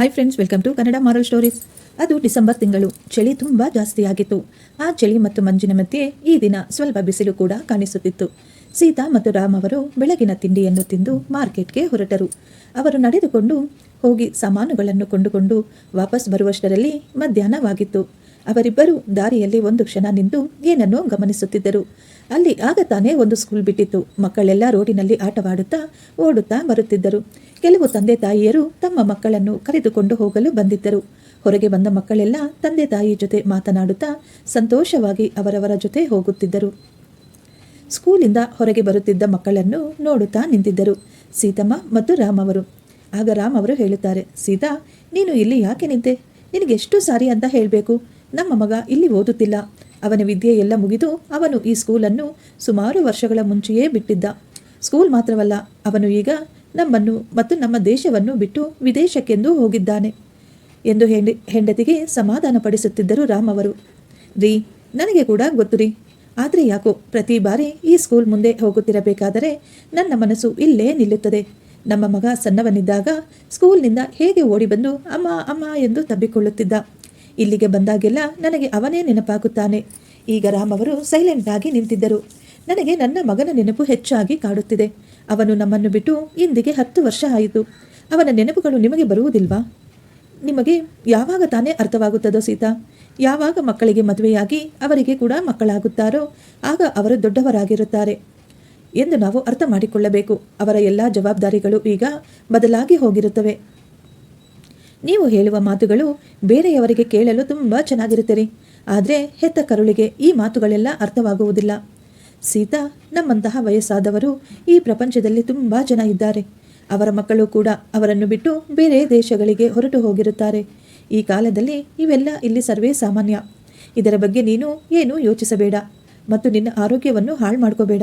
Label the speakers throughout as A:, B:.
A: Hi friends welcome to Kannada moral stories ಅದು December ತಿಂಗಳು. ಚಳಿ ತುಂಬ ಜಾಸ್ತಿಯಾಗಿತ್ತು ಆ ಚಳಿ ಮತ್ತು ಮಂಜಿನ ಮಧ್ಯೆ ಈ ದಿನ ಸ್ವಲ್ಪ ಬಿಸಿಲು ಕೂಡ ಕಾಣಿಸುತ್ತಿತ್ತು. ಸೀತಾ ಮತ್ತು ರಾಮ್ ಅವರು ಬೆಳಗಿನ ತಿಂಡಿಯನ್ನು ತಿಂದು ಮಾರ್ಕೆಟ್ಗೆ ಹೊರಟರು. ಅವರು ನಡೆದುಕೊಂಡು ಹೋಗಿ ಸಾಮಾನುಗಳನ್ನು ಕೊಂಡುಕೊಂಡು ವಾಪಸ್ ಬರುವಷ್ಟರಲ್ಲಿ ಮಧ್ಯಾಹ್ನವಾಗಿತ್ತು. ಅವರಿಬ್ಬರು ದಾರಿಯಲ್ಲಿ ಒಂದು ಕ್ಷಣ ನಿಂತು ಏನನ್ನೋ ಗಮನಿಸುತ್ತಿದ್ದರು. ಅಲ್ಲಿ ಆಗ ತಾನೇ ಒಂದು ಸ್ಕೂಲ್ ಬಿಟ್ಟಿತ್ತು. ಮಕ್ಕಳೆಲ್ಲ ರೋಡಿನಲ್ಲಿ ಆಟವಾಡುತ್ತಾ, ಓಡುತ್ತಾ ಬರುತ್ತಿದ್ದರು. ಕೆಲವು ತಂದೆ ತಾಯಿಯರು ತಮ್ಮ ಮಕ್ಕಳನ್ನು ಕರೆದುಕೊಂಡು ಹೋಗಲು ಬಂದಿದ್ದರು. ಹೊರಗೆ ಬಂದ ಮಕ್ಕಳೆಲ್ಲ ತಂದೆ ತಾಯಿ ಜೊತೆ ಮಾತನಾಡುತ್ತಾ, ಸಂತೋಷವಾಗಿ ಅವರವರ ಜೊತೆ ಹೋಗುತ್ತಿದ್ದರು. ಸ್ಕೂಲಿಂದ ಹೊರಗೆ ಬರುತ್ತಿದ್ದ ಮಕ್ಕಳನ್ನು ನೋಡುತ್ತಾ ನಿಂತಿದ್ದರು. ಸೀತಮ್ಮ ಮತ್ತು ರಾಮ್ ಅವರು. ಆಗ ರಾಮ್ ಅವರು ಹೇಳುತ್ತಾರೆ, ಸೀತಾ, ನೀನು ಇಲ್ಲಿ ಯಾಕೆ ನಿಂತೆ? ನಿನಗೆಷ್ಟು ಸಾರಿ ಅಂತ ಹೇಳಬೇಕು. ನಮ್ಮ ಮಗ ಇಲ್ಲಿ ಓದುತ್ತಿಲ್ಲ. ಅವನ ವಿದ್ಯೆ ಎಲ್ಲ ಮುಗಿದು ಅವನು ಈ ಸ್ಕೂಲನ್ನು ಸುಮಾರು ವರ್ಷಗಳ ಮುಂಚೆಯೇ ಬಿಟ್ಟಿದ್ದ. ಸ್ಕೂಲ್ ಮಾತ್ರವಲ್ಲ, ಅವನು ಈಗ ನಮ್ಮನ್ನು ಮತ್ತು ನಮ್ಮ ದೇಶವನ್ನು ಬಿಟ್ಟು ವಿದೇಶಕ್ಕೆಂದು ಹೋಗಿದ್ದಾನೆ ಎಂದು ಹೆಂಡಿ, ಹೆಂಡತಿಗೆ ಸಮಾಧಾನಪಡಿಸುತ್ತಿದ್ದರು ರಾಮ್ ಅವರು. ರೀ, ನನಗೆ ಕೂಡ ಗೊತ್ತು ರೀ. ಆದರೆ ಯಾಕೋ ಪ್ರತಿ ಬಾರಿ ಈ ಸ್ಕೂಲ್ ಮುಂದೆ ಹೋಗುತ್ತಿರಬೇಕಾದರೆ ನನ್ನ ಮನಸ್ಸು ಇಲ್ಲೇ ನಿಲ್ಲುತ್ತದೆ. ನಮ್ಮ ಮಗ ಸಣ್ಣವನಿದ್ದಾಗ ಸ್ಕೂಲ್ನಿಂದ ಹೇಗೆ ಓಡಿ ಬಂದು ಅಮ್ಮ ಅಮ್ಮ ಎಂದು ತಬ್ಬಿಕೊಳ್ಳುತ್ತಿದ್ದ. ಇಲ್ಲಿಗೆ ಬಂದಾಗೆಲ್ಲ ನನಗೆ ಅವನೇ ನೆನಪಾಗುತ್ತಾನೆ. ಈಗ ರಾಮ್ ಅವರು ಸೈಲೆಂಟ್ ಆಗಿ ನಿಂತಿದ್ದರು. ನನಗೆ ನನ್ನ ಮಗನ ನೆನಪು ಹೆಚ್ಚಾಗಿ ಕಾಡುತ್ತಿದೆ. ಅವನು ನಮ್ಮನ್ನು ಬಿಟ್ಟು ಇಂದಿಗೆ ಹತ್ತು ವರ್ಷ ಆಯಿತು. ಅವನ ನೆನಪುಗಳು ನಿಮಗೆ ಬರುವುದಿಲ್ವಾ? ನಿಮಗೆ ಯಾವಾಗ ತಾನೇ ಅರ್ಥವಾಗುತ್ತದೋ ಸೀತಾ? ಯಾವಾಗ ಮಕ್ಕಳಿಗೆ ಮದುವೆಯಾಗಿ ಅವರಿಗೆ ಕೂಡ ಮಕ್ಕಳಾಗುತ್ತಾರೋ, ಆಗ ಅವರು ದೊಡ್ಡವರಾಗಿರುತ್ತಾರೆ. ಎಂದು ನಾವು ಅರ್ಥ ಮಾಡಿಕೊಳ್ಳಬೇಕು. ಅವರ ಎಲ್ಲ ಜವಾಬ್ದಾರಿಗಳು ಈಗ ಬದಲಾಗಿ ಹೋಗಿರುತ್ತವೆ. ನೀವು ಹೇಳುವ ಮಾತುಗಳು ಬೇರೆಯವರಿಗೆ ಕೇಳಲು ತುಂಬ ಚೆನ್ನಾಗಿರುತ್ತೀರಿ ಆದರೆ ಹೆತ್ತ ಕರುಳಿಗೆ ಈ ಮಾತುಗಳೆಲ್ಲ ಅರ್ಥವಾಗುವುದಿಲ್ಲ. ಸೀತಾ, ನಮ್ಮಂತಹ ವಯಸ್ಸಾದವರು ಈ ಪ್ರಪಂಚದಲ್ಲಿ ತುಂಬ ಜನ ಇದ್ದಾರೆ. ಅವರ ಮಕ್ಕಳು ಕೂಡ ಅವರನ್ನು ಬಿಟ್ಟು ಬೇರೆ ದೇಶಗಳಿಗೆ ಹೊರಟು ಹೋಗಿರುತ್ತಾರೆ. ಈ ಕಾಲದಲ್ಲಿ ಇವೆಲ್ಲ ಇಲ್ಲಿ ಸರ್ವೇ ಸಾಮಾನ್ಯ. ಇದರ ಬಗ್ಗೆ ನೀನು ಏನೂ ಯೋಚಿಸಬೇಡ. ಮತ್ತು ನಿನ್ನ ಆರೋಗ್ಯವನ್ನು ಹಾಳು ಮಾಡ್ಕೋಬೇಡ.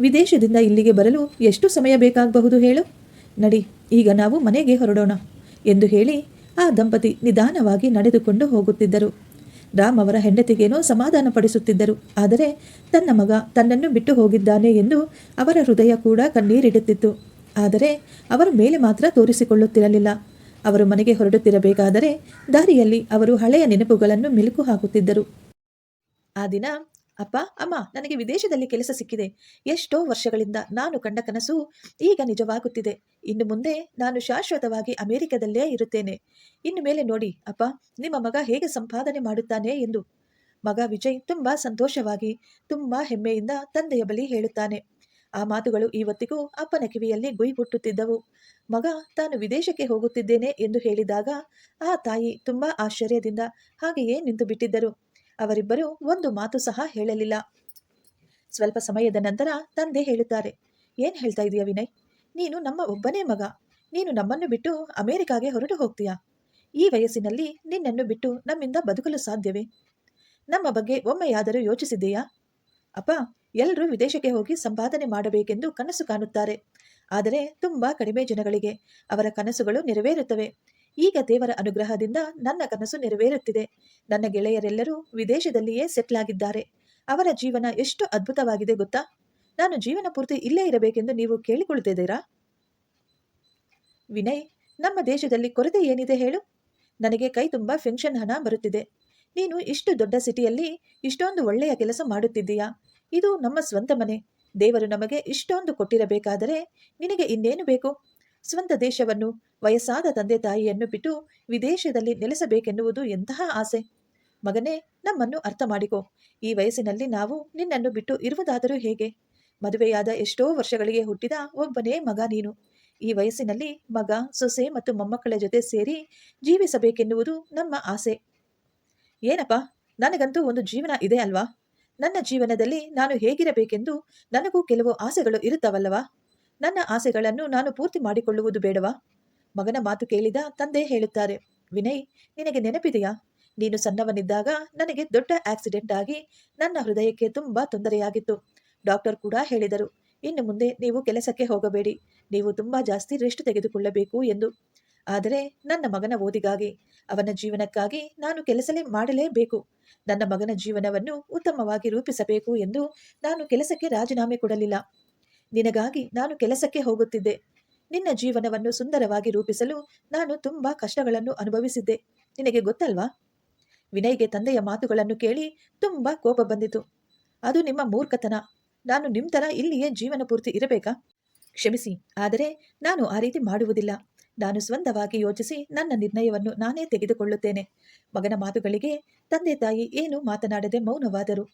A: ವಿದೇಶದಿಂದ ಇಲ್ಲಿಗೆ ಬರಲು ಎಷ್ಟು ಸಮಯ ಬೇಕಾಗಬಹುದು ಹೇಳು? ನಡಿ, ಈಗ ನಾವು ಮನೆಗೆ ಹೊರಡೋಣ ಎಂದು ಹೇಳಿ ಆ ದಂಪತಿ ನಿಧಾನವಾಗಿ ನಡೆದುಕೊಂಡು ಹೋಗುತ್ತಿದ್ದರು. ರಾಮ್ ಅವರ ಹೆಂಡತಿಗೇನೋ ಸಮಾಧಾನಪಡಿಸುತ್ತಿದ್ದರು ಆದರೆ ತನ್ನ ಮಗ ತನ್ನನ್ನು ಬಿಟ್ಟು ಹೋಗಿದ್ದಾನೆ ಎಂದು ಅವರ ಹೃದಯ ಕೂಡ ಕಣ್ಣೀರಿಡುತ್ತಿತ್ತು. ಆದರೆ ಅವರ ಮೇಲೆ ಮಾತ್ರ ತೋರಿಸಿಕೊಳ್ಳುತ್ತಿರಲಿಲ್ಲ. ಅವರು ಮನೆಗೆ ಹೊರಡುತ್ತಿರಬೇಕಾದರೆ ದಾರಿಯಲ್ಲಿ ಅವರು ಹಳೆಯ ನೆನಪುಗಳನ್ನು ಮೆಲುಕು ಹಾಕುತ್ತಿದ್ದರು. ಆ ದಿನ ಅಪ್ಪ, ಅಮ್ಮ, ನನಗೆ ವಿದೇಶದಲ್ಲಿ ಕೆಲಸ ಸಿಕ್ಕಿದೆ. ಎಷ್ಟೋ ವರ್ಷಗಳಿಂದ ನಾನು ಕಂಡ ಕನಸು ಈಗ ನಿಜವಾಗುತ್ತಿದೆ. ಇನ್ನು ಮುಂದೆ ನಾನು ಶಾಶ್ವತವಾಗಿ ಅಮೆರಿಕದಲ್ಲೇ ಇರುತ್ತೇನೆ. ಇನ್ನು ಮೇಲೆ ನೋಡಿ, ಅಪ್ಪ, ನಿಮ್ಮ ಮಗ ಹೇಗೆ ಸಂಪಾದನೆ ಮಾಡುತ್ತಾನೆ ಎಂದು. ಮಗ ವಿಜಯ್ ತುಂಬಾ ಸಂತೋಷವಾಗಿ, ತುಂಬಾ ಹೆಮ್ಮೆಯಿಂದ ತಂದೆಯ ಬಳಿ ಹೇಳುತ್ತಾನೆ. ಆ ಮಾತುಗಳು ಇವತ್ತಿಗೂ ಅಪ್ಪನ ಕಿವಿಯಲ್ಲಿ ಗುಯ್ಗುಟ್ಟುತ್ತಿದ್ದವು ಮಗ, ತಾನು ವಿದೇಶಕ್ಕೆ ಹೋಗುತ್ತಿದ್ದೇನೆ ಎಂದು ಹೇಳಿದಾಗ, ಆ ತಾಯಿ ತುಂಬಾ ಆಶ್ಚರ್ಯದಿಂದ ಹಾಗೆಯೇ ನಿಂತು ಬಿಟ್ಟಿದ್ದರು ಅವರಿಬ್ಬರು ಒಂದು ಮಾತು ಸಹ ಹೇಳಲಿಲ್ಲ. ಸ್ವಲ್ಪ ಸಮಯದ ನಂತರ ತಂದೆ ಹೇಳುತ್ತಾರೆ, ಏನ್ ಹೇಳ್ತಾ ಇದೀಯ ವಿನಯ್? ನೀನು ನಮ್ಮ ಒಬ್ಬನೇ ಮಗ. ನೀನು ನಮ್ಮನ್ನು ಬಿಟ್ಟು ಅಮೆರಿಕಾಗೆ ಹೊರಟು ಹೋಗ್ತೀಯಾ? ಈ ವಯಸ್ಸಿನಲ್ಲಿ ನಿನ್ನನ್ನು ಬಿಟ್ಟು ನಮ್ಮಿಂದ ಬದುಕಲು ಸಾಧ್ಯವೇ? ನಮ್ಮ ಬಗ್ಗೆ ಒಮ್ಮೆಯಾದರೂ ಯೋಚಿಸಿದೆಯಾ ಅಪ್ಪ ಎಲ್ಲರೂ ವಿದೇಶಕ್ಕೆ ಹೋಗಿ ಸಂಪಾದನೆ ಮಾಡಬೇಕೆಂದು ಕನಸು ಕಾಣುತ್ತಾರೆ. ಆದರೆ ತುಂಬಾ ಕಡಿಮೆ ಜನಗಳಿಗೆ ಅವರ ಕನಸುಗಳು ನೆರವೇರುತ್ತವೆ. ಈಗ ದೇವರ ಅನುಗ್ರಹದಿಂದ ನನ್ನ ಕನಸು ನೆರವೇರುತ್ತಿದೆ. ನನ್ನ ಗೆಳೆಯರೆಲ್ಲರೂ ವಿದೇಶದಲ್ಲಿಯೇ ಸೆಟ್ಲ್ ಆಗಿದ್ದಾರೆ. ಅವರ ಜೀವನ ಎಷ್ಟು ಅದ್ಭುತವಾಗಿದೆ ಗೊತ್ತಾ? ನಾನು ಜೀವನ ಪೂರ್ತಿ ಇಲ್ಲೇ ಇರಬೇಕೆಂದು ನೀವು ಕೇಳಿಕೊಳ್ತಿದ್ದೀರಾ? ವಿನಯ್, ನಮ್ಮ ದೇಶದಲ್ಲಿ ಕೊರತೆ ಏನಿದೆ ಹೇಳು? ನನಗೆ ಕೈ ತುಂಬ ಫೆನ್ಷನ್ ಹಣ ಬರುತ್ತಿದೆ. ನೀನು ಇಷ್ಟು ದೊಡ್ಡ ಸಿಟಿಯಲ್ಲಿ ಇಷ್ಟೊಂದು ಒಳ್ಳೆಯ ಕೆಲಸ ಮಾಡುತ್ತಿದ್ದೀಯಾ? ಇದು ನಮ್ಮ ಸ್ವಂತ ಮನೆ. ದೇವರು ನಮಗೆ ಇಷ್ಟೊಂದು ಕೊಟ್ಟಿರಬೇಕಾದರೆ ನಿನಗೆ ಇನ್ನೇನು ಬೇಕು? ಸ್ವಂತ ದೇಶವನ್ನು, ವಯಸ್ಸಾದ ತಂದೆ ತಾಯಿಯನ್ನು ಬಿಟ್ಟು ವಿದೇಶದಲ್ಲಿ ನೆಲೆಸಬೇಕೆನ್ನುವುದು ಎಂತಹ ಆಸೆ? ಮಗನೇ, ನಮ್ಮನ್ನು ಅರ್ಥ ಮಾಡಿಕೋ. ಈ ವಯಸ್ಸಿನಲ್ಲಿ ನಾವು ನಿನ್ನನ್ನು ಬಿಟ್ಟು ಇರುವುದಾದರೂ ಹೇಗೆ? ಮದುವೆಯಾದ ಎಷ್ಟೋ ವರ್ಷಗಳಿಗೆ ಹುಟ್ಟಿದ ಒಬ್ಬನೇ ಮಗ ನೀನು. ಈ ವಯಸ್ಸಿನಲ್ಲಿ ಮಗ, ಸೊಸೆ ಮತ್ತು ಮೊಮ್ಮಕ್ಕಳ ಜೊತೆ ಸೇರಿ ಜೀವಿಸಬೇಕೆನ್ನುವುದು ನಮ್ಮ ಆಸೆ. ಏನಪ್ಪ, ನನಗಂತೂ ಒಂದು ಜೀವನ ಇದೆ ಅಲ್ವಾ? ನನ್ನ ಜೀವನದಲ್ಲಿ ನಾನು ಹೇಗಿರಬೇಕೆಂದು ನನಗೂ ಕೆಲವು ಆಸೆಗಳು ಇರುತ್ತವಲ್ಲವಾ? ನನ್ನ ಆಸೆಗಳನ್ನು ನಾನು ಪೂರ್ತಿ ಮಾಡಿಕೊಳ್ಳುವುದು ಬೇಡವಾ? ಮಗನ ಮಾತು ಕೇಳಿದ ತಂದೆ ಹೇಳುತ್ತಾರೆ, ವಿನಯ್, ನಿನಗೆ ನೆನಪಿದೆಯಾ? ನೀನು ಸಣ್ಣವನಿದ್ದಾಗ ನನಗೆ ದೊಡ್ಡ ಆಕ್ಸಿಡೆಂಟ್ ಆಗಿ ನನ್ನ ಹೃದಯಕ್ಕೆ ತುಂಬಾ ತೊಂದರೆಯಾಗಿತ್ತು. ಡಾಕ್ಟರ್ ಕೂಡ ಹೇಳಿದರು, ಇನ್ನು ಮುಂದೆ ನೀವು ಕೆಲಸಕ್ಕೆ ಹೋಗಬೇಡಿ, ನೀವು ತುಂಬಾ ಜಾಸ್ತಿ ರೆಸ್ಟ್ ತೆಗೆದುಕೊಳ್ಳಬೇಕು ಎಂದು. ಆದರೆ ನನ್ನ ಮಗನ ಓದಿಗಾಗಿ, ಅವನ ಜೀವನಕ್ಕಾಗಿ ನಾನು ಕೆಲಸಲೇ ಮಾಡಲೇಬೇಕು. ನನ್ನ ಮಗನ ಜೀವನವನ್ನು ಉತ್ತಮವಾಗಿ ರೂಪಿಸಬೇಕು ಎಂದು ನಾನು ಕೆಲಸಕ್ಕೆ ರಾಜೀನಾಮೆ ಕೊಡಲಿಲ್ಲ. ನಿನಗಾಗಿ ನಾನು ಕೆಲಸಕ್ಕೆ ಹೋಗುತ್ತಿದ್ದೆ. ನಿನ್ನ ಜೀವನವನ್ನು ಸುಂದರವಾಗಿ ರೂಪಿಸಲು ನಾನು ತುಂಬಾ ಕಷ್ಟಗಳನ್ನು ಅನುಭವಿಸಿದ್ದೆ. ನಿನಗೆ ಗೊತ್ತಲ್ವಾ? ವಿನಯ್ಗೆ ತಂದೆಯ ಮಾತುಗಳನ್ನು ಕೇಳಿ ತುಂಬಾ ಕೋಪ ಬಂದಿತು. ಅದು ನಿಮ್ಮ ಮೂರ್ಖತನ. ನಾನು ನಿಮ್ಮ ಥರ ಇಲ್ಲಿಯೇ ಜೀವನ ಪೂರ್ತಿ ಇರಬೇಕಾ? ಕ್ಷಮಿಸಿ, ಆದರೆ ನಾನು ಆ ರೀತಿ ಮಾಡುವುದಿಲ್ಲ. ನಾನು ಸ್ವಂತವಾಗಿ ಯೋಚಿಸಿ ನನ್ನ ನಿರ್ಣಯವನ್ನು ನಾನೇ ತೆಗೆದುಕೊಳ್ಳುತ್ತೇನೆ. ಮಗನ ಮಾತುಗಳಿಗೆ ತಂದೆ ತಾಯಿ ಏನು ಮಾತನಾಡದೆ ಮೌನವಾದರು.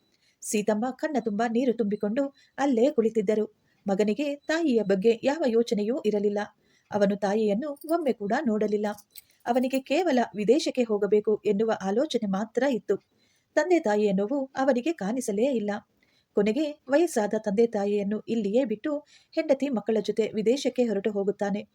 A: ಸೀತಮ್ಮ ಕಣ್ಣ ತುಂಬ ನೀರು ತುಂಬಿಕೊಂಡು ಅಲ್ಲೇ ಕುಳಿತಿದ್ದರು. ಮಗನಿಗೆ ತಾಯಿಯ ಬಗ್ಗೆ ಯಾವ ಯೋಚನೆಯೂ ಇರಲಿಲ್ಲ. ಅವನು ತಾಯಿಯನ್ನು ಒಮ್ಮೆ ಕೂಡ ನೋಡಲಿಲ್ಲ. ಅವನಿಗೆ ಕೇವಲ ವಿದೇಶಕ್ಕೆ ಹೋಗಬೇಕು ಎನ್ನುವ ಆಲೋಚನೆ ಮಾತ್ರ ಇತ್ತು. ತಂದೆ ತಾಯಿಯ ನೋವು ಅವನಿಗೆ ಕಾಣಿಸಲೇ ಇಲ್ಲ. ಕೊನೆಗೆ ವಯಸ್ಸಾದ ತಂದೆ ತಾಯಿಯನ್ನು ಇಲ್ಲಿಯೇ ಬಿಟ್ಟು ಹೆಂಡತಿ ಮಕ್ಕಳ ಜೊತೆ ವಿದೇಶಕ್ಕೆ ಹೊರಟು ಹೋಗುತ್ತಾನೆ.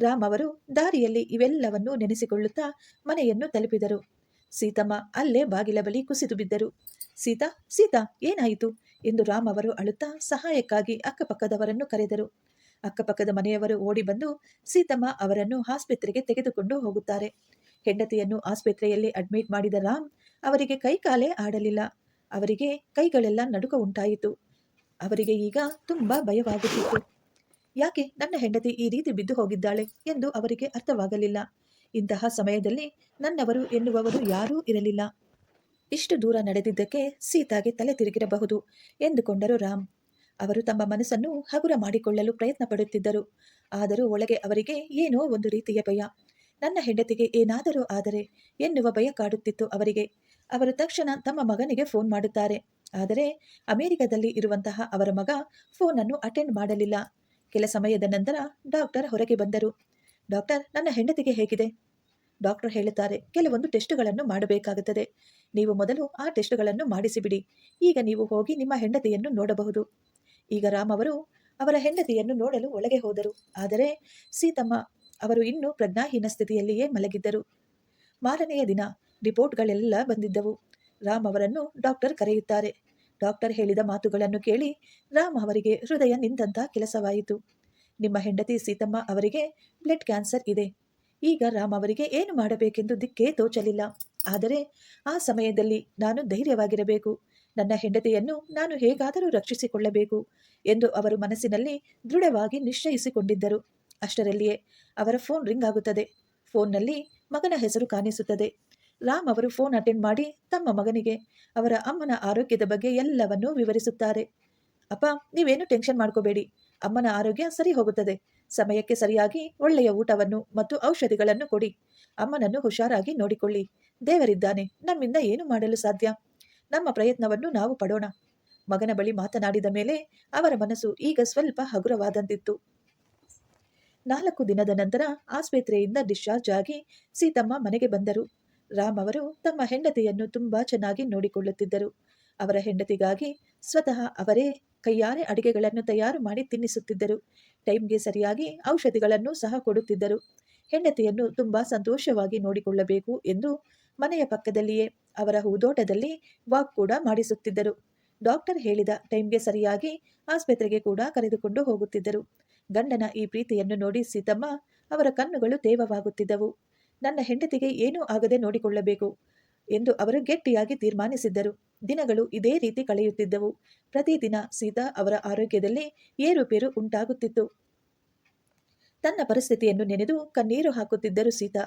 A: ರಾಮ್ ಅವರು ದಾರಿಯಲ್ಲಿ ಇವೆಲ್ಲವನ್ನೂ ನೆನೆಸಿಕೊಳ್ಳುತ್ತಾ ಮನೆಯನ್ನು ತಲುಪಿದರು. ಸೀತಮ್ಮ ಅಲ್ಲೇ ಬಾಗಿಲ ಬಳಿ ಕುಸಿದು ಬಿದ್ದರು. ಸೀತಾ ಸೀತಾ, ಏನಾಯಿತು? ಎಂದು ರಾಮ್ ಅವರು ಅಳುತ್ತಾ ಸಹಾಯಕ್ಕಾಗಿ ಅಕ್ಕಪಕ್ಕದವರನ್ನು ಕರೆದರು. ಅಕ್ಕಪಕ್ಕದ ಮನೆಯವರು ಓಡಿ ಬಂದು ಸೀತಮ್ಮ ಅವರನ್ನು ಆಸ್ಪತ್ರೆಗೆ ತೆಗೆದುಕೊಂಡು ಹೋಗುತ್ತಾರೆ. ಹೆಂಡತಿಯನ್ನು ಆಸ್ಪತ್ರೆಯಲ್ಲಿ ಅಡ್ಮಿಟ್ ಮಾಡಿದ ರಾಮ್ ಅವರಿಗೆ ಕೈಕಾಲೇ ಆಡಲಿಲ್ಲ. ಅವರಿಗೆ ಕೈಗಳೆಲ್ಲ ನಡುಕ ಉಂಟಾಯಿತು. ಅವರಿಗೆ ಈಗ ತುಂಬಾ ಭಯವಾಗುತ್ತಿತ್ತು. ಯಾಕೆ ನನ್ನ ಹೆಂಡತಿ ಈ ರೀತಿ ಬಿದ್ದು ಹೋಗಿದ್ದಾಳೆ? ಎಂದು ಅವರಿಗೆ ಅರ್ಥವಾಗಲಿಲ್ಲ. ಇಂತಹ ಸಮಯದಲ್ಲಿ ನನ್ನವರು ಎನ್ನುವವರು ಯಾರೂ ಇರಲಿಲ್ಲ. ಇಷ್ಟು ದೂರ ನಡೆದಿದ್ದಕ್ಕೆ ಸೀತಾಗೆ ತಲೆ ತಿರುಗಿರಬಹುದು ಎಂದುಕೊಂಡರು ರಾಮ್. ಅವರು ತಮ್ಮ ಮನಸ್ಸನ್ನು ಹಗುರ ಮಾಡಿಕೊಳ್ಳಲು ಪ್ರಯತ್ನ ಪಡುತ್ತಿದ್ದರು. ಆದರೂ ಒಳಗೆ ಅವರಿಗೆ ಏನೋ ಒಂದು ರೀತಿಯ ಭಯ. ನನ್ನ ಹೆಂಡತಿಗೆ ಏನಾದರೂ ಆದರೆ ಎನ್ನುವ ಭಯ ಕಾಡುತ್ತಿತ್ತು ಅವರಿಗೆ. ಅವರು ತಕ್ಷಣ ತಮ್ಮ ಮಗನಿಗೆ ಫೋನ್ ಮಾಡುತ್ತಾರೆ. ಆದರೆ ಅಮೆರಿಕದಲ್ಲಿ ಇರುವಂತಹ ಅವರ ಮಗ ಫೋನನ್ನು ಅಟೆಂಡ್ ಮಾಡಲಿಲ್ಲ. ಕೆಲ ಸಮಯದ ನಂತರ ಡಾಕ್ಟರ್ ಹೊರಗೆ ಬಂದರು. ಡಾಕ್ಟರ್, ನನ್ನ ಹೆಂಡತಿಗೆ ಹೇಗಿದೆ? ಡಾಕ್ಟರ್ ಹೇಳುತ್ತಾರೆ ಕೆಲವೊಂದು ಟೆಸ್ಟ್ಗಳನ್ನು ಮಾಡಬೇಕಾಗುತ್ತದೆ. ನೀವು ಮೊದಲು ಆ ಟೆಸ್ಟ್ಗಳನ್ನು ಮಾಡಿಸಿಬಿಡಿ. ಈಗ ನೀವು ಹೋಗಿ ನಿಮ್ಮ ಹೆಂಡತಿಯನ್ನು ನೋಡಬಹುದು. ಈಗ ರಾಮ್ ಅವರು ಅವರ ಹೆಂಡತಿಯನ್ನು ನೋಡಲು ಒಳಗೆ ಹೋದರು. ಆದರೆ ಸೀತಮ್ಮ ಅವರು ಇನ್ನೂ ಪ್ರಜ್ಞಾಹೀನ ಸ್ಥಿತಿಯಲ್ಲಿಯೇ ಮಲಗಿದ್ದರು. ಮಾರನೆಯ ದಿನ ರಿಪೋರ್ಟ್ಗಳೆಲ್ಲ ಬಂದಿದ್ದವು. ರಾಮ್ ಅವರನ್ನು ಡಾಕ್ಟರ್ ಕರೆಯುತ್ತಾರೆ. ಡಾಕ್ಟರ್ ಹೇಳಿದ ಮಾತುಗಳನ್ನು ಕೇಳಿ ರಾಮ್ ಅವರಿಗೆ ಹೃದಯ ನಿಂತಹ ಕೆಲಸವಾಯಿತು. ನಿಮ್ಮ ಹೆಂಡತಿ ಸೀತಮ್ಮ ಅವರಿಗೆ ಬ್ಲಡ್ ಕ್ಯಾನ್ಸರ್ ಇದೆ. ಈಗ ರಾಮ್ ಅವರಿಗೆ ಏನು ಮಾಡಬೇಕೆಂದು ದಿಕ್ಕೇ ತೋಚಲಿಲ್ಲ. ಆದರೆ ಆ ಸಮಯದಲ್ಲಿ ನಾನು ಧೈರ್ಯವಾಗಿರಬೇಕು. ನನ್ನ ಹೆಂಡತಿಯನ್ನು ನಾನು ಹೇಗಾದರೂ ರಕ್ಷಿಸಿಕೊಳ್ಳಬೇಕು ಎಂದು ಅವರು ಮನಸ್ಸಿನಲ್ಲಿ ದೃಢವಾಗಿ ನಿಶ್ಚಯಿಸಿಕೊಂಡಿದ್ದರು. ಅಷ್ಟರಲ್ಲಿಯೇ ಅವರ ಫೋನ್ ರಿಂಗ್ ಆಗುತ್ತದೆ. ಫೋನ್ನಲ್ಲಿ ಮಗನ ಹೆಸರು ಕಾಣಿಸುತ್ತದೆ. ರಾಮ್ ಅವರು ಫೋನ್ ಅಟೆಂಡ್ ಮಾಡಿ ತಮ್ಮ ಮಗನಿಗೆ, ಅವರ ಅಮ್ಮನ ಆರೋಗ್ಯದ ಬಗ್ಗೆ ಎಲ್ಲವನ್ನೂ ವಿವರಿಸುತ್ತಾರೆ. ಅಪ್ಪ, ನೀವೇನು ಟೆನ್ಷನ್ ಮಾಡ್ಕೋಬೇಡಿ. ಅಮ್ಮನ ಆರೋಗ್ಯ ಸರಿ ಹೋಗುತ್ತದೆ. ಸಮಯಕ್ಕೆ ಸರಿಯಾಗಿ ಒಳ್ಳೆಯ ಊಟವನ್ನು ಮತ್ತು ಔಷಧಿಗಳನ್ನು ಕೊಡಿ. ಅಮ್ಮನನ್ನು ಹುಷಾರಾಗಿ ನೋಡಿಕೊಳ್ಳಿ. ದೇವರಿದ್ದಾನೆ, ನಮ್ಮಿಂದ ಏನು ಮಾಡಲು ಸಾಧ್ಯ? ನಮ್ಮ ಪ್ರಯತ್ನವನ್ನು ನಾವು ಪಡೋಣ. ಮಗನ ಬಳಿ ಮಾತನಾಡಿದ ಮೇಲೆ ಅವರ ಮನಸ್ಸು ಈಗ ಸ್ವಲ್ಪ ಹಗುರವಾದಂತಿತ್ತು. ನಾಲ್ಕು ದಿನದ ನಂತರ ಆಸ್ಪತ್ರೆಯಿಂದ ಡಿಸ್ಚಾರ್ಜ್ ಆಗಿ ಸೀತಮ್ಮ ಮನೆಗೆ ಬಂದರು. ರಾಮ್ ಅವರು ತಮ್ಮ ಹೆಂಡತಿಯನ್ನು ತುಂಬಾ ಚೆನ್ನಾಗಿ ನೋಡಿಕೊಳ್ಳುತ್ತಿದ್ದರು. ಅವರ ಹೆಂಡತಿಗಾಗಿ ಸ್ವತಃ ಅವರೇ ಕೈಯಾರೆ ಅಡಿಗೆಗಳನ್ನು ತಯಾರು ಮಾಡಿ ತಿನ್ನಿಸುತ್ತಿದ್ದರು. ಟೈಮ್ಗೆ ಸರಿಯಾಗಿ ಔಷಧಿಗಳನ್ನು ಸಹ ಕೊಡುತ್ತಿದ್ದರು. ಹೆಂಡತಿಯನ್ನು ತುಂಬಾ ಸಂತೋಷವಾಗಿ ನೋಡಿಕೊಳ್ಳಬೇಕು ಎಂದು ಮನೆಯ ಪಕ್ಕದಲ್ಲಿಯೇ ಅವರ ಹೂದೋಟದಲ್ಲಿ ವಾಕ್ ಕೂಡ ಮಾಡಿಸುತ್ತಿದ್ದರು. ಡಾಕ್ಟರ್ ಹೇಳಿದ ಟೈಮ್ಗೆ ಸರಿಯಾಗಿ ಆಸ್ಪತ್ರೆಗೆ ಕೂಡ ಕರೆದುಕೊಂಡು ಹೋಗುತ್ತಿದ್ದರು. ಗಂಡನ ಈ ಪ್ರೀತಿಯನ್ನು ನೋಡಿ ಸೀತಮ್ಮ ಅವರ ಕಣ್ಣುಗಳು ತೇವವಾಗುತ್ತಿದ್ದವು. ನನ್ನ ಹೆಂಡತಿಗೆ ಏನೂ ಆಗದೆ ನೋಡಿಕೊಳ್ಳಬೇಕು ಎಂದು ಅವರು ಗಟ್ಟಿಯಾಗಿ ತೀರ್ಮಾನಿಸಿದ್ದರು. ದಿನಗಳು ಇದೇ ರೀತಿ ಕಳೆಯುತ್ತಿದ್ದವು. ಪ್ರತಿದಿನ ಸೀತಾ ಅವರ ಆರೋಗ್ಯದಲ್ಲಿ ಏರುಪೇರು ಉಂಟಾಗುತ್ತಿತ್ತು. ತನ್ನ ಪರಿಸ್ಥಿತಿಯನ್ನು ನೆನೆದು ಕಣ್ಣೀರು ಹಾಕುತ್ತಿದ್ದರು ಸೀತಾ.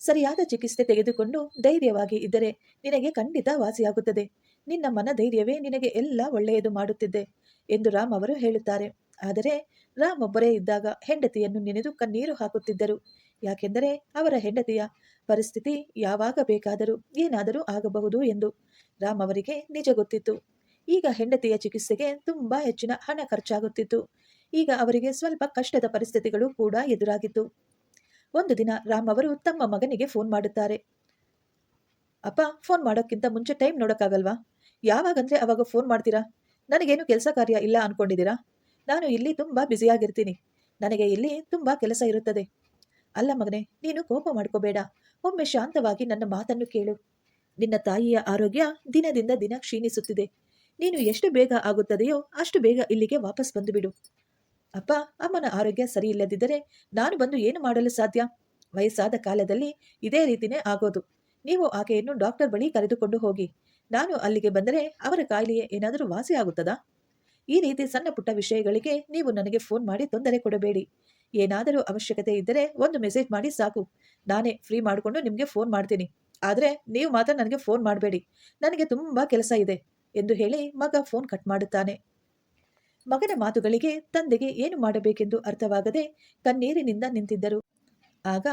A: ಸರಿಯಾದ ಚಿಕಿತ್ಸೆ ತೆಗೆದುಕೊಂಡು ಧೈರ್ಯವಾಗಿ ಇದ್ದರೆ ನಿನಗೆ ಖಂಡಿತ ವಾಸಿಯಾಗುತ್ತದೆ. ನಿನ್ನ ಮನಧೈರ್ಯವೇ ನಿನಗೆ ಎಲ್ಲ ಒಳ್ಳೆಯದು ಮಾಡುತ್ತಿದ್ದೆ ಎಂದು ರಾಮ್ ಅವರು ಹೇಳುತ್ತಾರೆ. ಆದರೆ ರಾಮ್ ಒಬ್ಬರೇ ಇದ್ದಾಗ ಹೆಂಡತಿಯನ್ನು ನೆನೆದು ಕಣ್ಣೀರು ಹಾಕುತ್ತಿದ್ದರು. ಯಾಕೆಂದರೆ ಅವರ ಹೆಂಡತಿಯ ಪರಿಸ್ಥಿತಿ ಯಾವಾಗ ಬೇಕಾದರೂ ಏನಾದರೂ ಆಗಬಹುದು ಎಂದು ರಾಮ್ ಅವರಿಗೆ ನಿಜ ಗೊತ್ತಿತ್ತು. ಈಗ ಹೆಂಡತಿಯ ಚಿಕಿತ್ಸೆಗೆ ತುಂಬಾ ಹೆಚ್ಚಿನ ಹಣ ಖರ್ಚಾಗುತ್ತಿತ್ತು. ಈಗ ಅವರಿಗೆ ಸ್ವಲ್ಪ ಕಷ್ಟದ ಪರಿಸ್ಥಿತಿಗಳು ಕೂಡ ಎದುರಾಗಿತ್ತು. ಒಂದು ದಿನ ರಾಮ್ ಅವರು ತಮ್ಮ ಮಗನಿಗೆ ಫೋನ್ ಮಾಡುತ್ತಾರೆ. ಅಪ್ಪ, ಫೋನ್ ಮಾಡೋಕ್ಕಿಂತ ಮುಂಚೆ ಟೈಮ್ ನೋಡೋಕ್ಕಾಗಲ್ವಾ? ಯಾವಾಗಂದ್ರೆ ಅವಾಗ ಫೋನ್ ಮಾಡ್ತೀರಾ? ನನಗೇನು ಕೆಲಸ ಕಾರ್ಯ ಇಲ್ಲ ಅನ್ಕೊಂಡಿದ್ದೀರಾ? ನಾನು ಇಲ್ಲಿ ತುಂಬಾ ಬ್ಯುಸಿಯಾಗಿರ್ತೀನಿ. ನನಗೆ ಇಲ್ಲಿ ತುಂಬಾ ಕೆಲಸ ಇರುತ್ತದೆ. ಅಲ್ಲ ಮಗನೇ, ನೀನು ಕೋಪ ಮಾಡ್ಕೋಬೇಡ. ಒಮ್ಮೆ ಶಾಂತವಾಗಿ ನನ್ನ ಮಾತನ್ನು ಕೇಳು. ನಿನ್ನ ತಾಯಿಯ ಆರೋಗ್ಯ ದಿನದಿಂದ ದಿನ ಕ್ಷೀಣಿಸುತ್ತಿದೆ. ನೀನು ಎಷ್ಟು ಬೇಗ ಆಗುತ್ತದೆಯೋ ಅಷ್ಟು ಬೇಗ ಇಲ್ಲಿಗೆ ವಾಪಸ್ ಬಂದು ಬಿಡು ಅಪ್ಪ, ಅಮ್ಮನ ಆರೋಗ್ಯ ಸರಿಯಿಲ್ಲದಿದ್ದರೆ ನಾನು ಬಂದು ಏನು ಮಾಡಲು ಸಾಧ್ಯ? ವಯಸ್ಸಾದ ಕಾಲದಲ್ಲಿ ಇದೇ ರೀತಿನೇ ಆಗೋದು. ನೀವು ಆಕೆಯನ್ನು ಡಾಕ್ಟರ್ ಬಳಿ ಕರೆದುಕೊಂಡು ಹೋಗಿ. ನಾನು ಅಲ್ಲಿಗೆ ಬಂದರೆ ಅವರ ಕಾಯಿಲೆಯೇ ಏನಾದರೂ ವಾಸಿ ಆಗುತ್ತದಾ ಈ ರೀತಿ ಸಣ್ಣ ಪುಟ್ಟ ವಿಷಯಗಳಿಗೆ ನೀವು ನನಗೆ ಫೋನ್ ಮಾಡಿ ತೊಂದರೆ ಕೊಡಬೇಡಿ. ಏನಾದರೂ ಅವಶ್ಯಕತೆ ಇದ್ದರೆ ಒಂದು ಮೆಸೇಜ್ ಮಾಡಿ ಸಾಕು. ನಾನೇ ಫ್ರೀ ಮಾಡಿಕೊಂಡು ನಿಮಗೆ ಫೋನ್ ಮಾಡ್ತೀನಿ. ಆದರೆ ನೀವು ಮಾತ್ರ ನನಗೆ ಫೋನ್ ಮಾಡಬೇಡಿ. ನನಗೆ ತುಂಬ ಕೆಲಸ ಇದೆ ಎಂದು ಹೇಳಿ ಮಗ ಫೋನ್ ಕಟ್ ಮಾಡುತ್ತಾನೆ. ಮಗನ ಮಾತುಗಳಿಗೆ ತಂದೆಗೆ ಏನು ಮಾಡಬೇಕೆಂದು ಅರ್ಥವಾಗದೆ ಕಣ್ಣೀರಿನಿಂದ ನಿಂತಿದ್ದರು. ಆಗ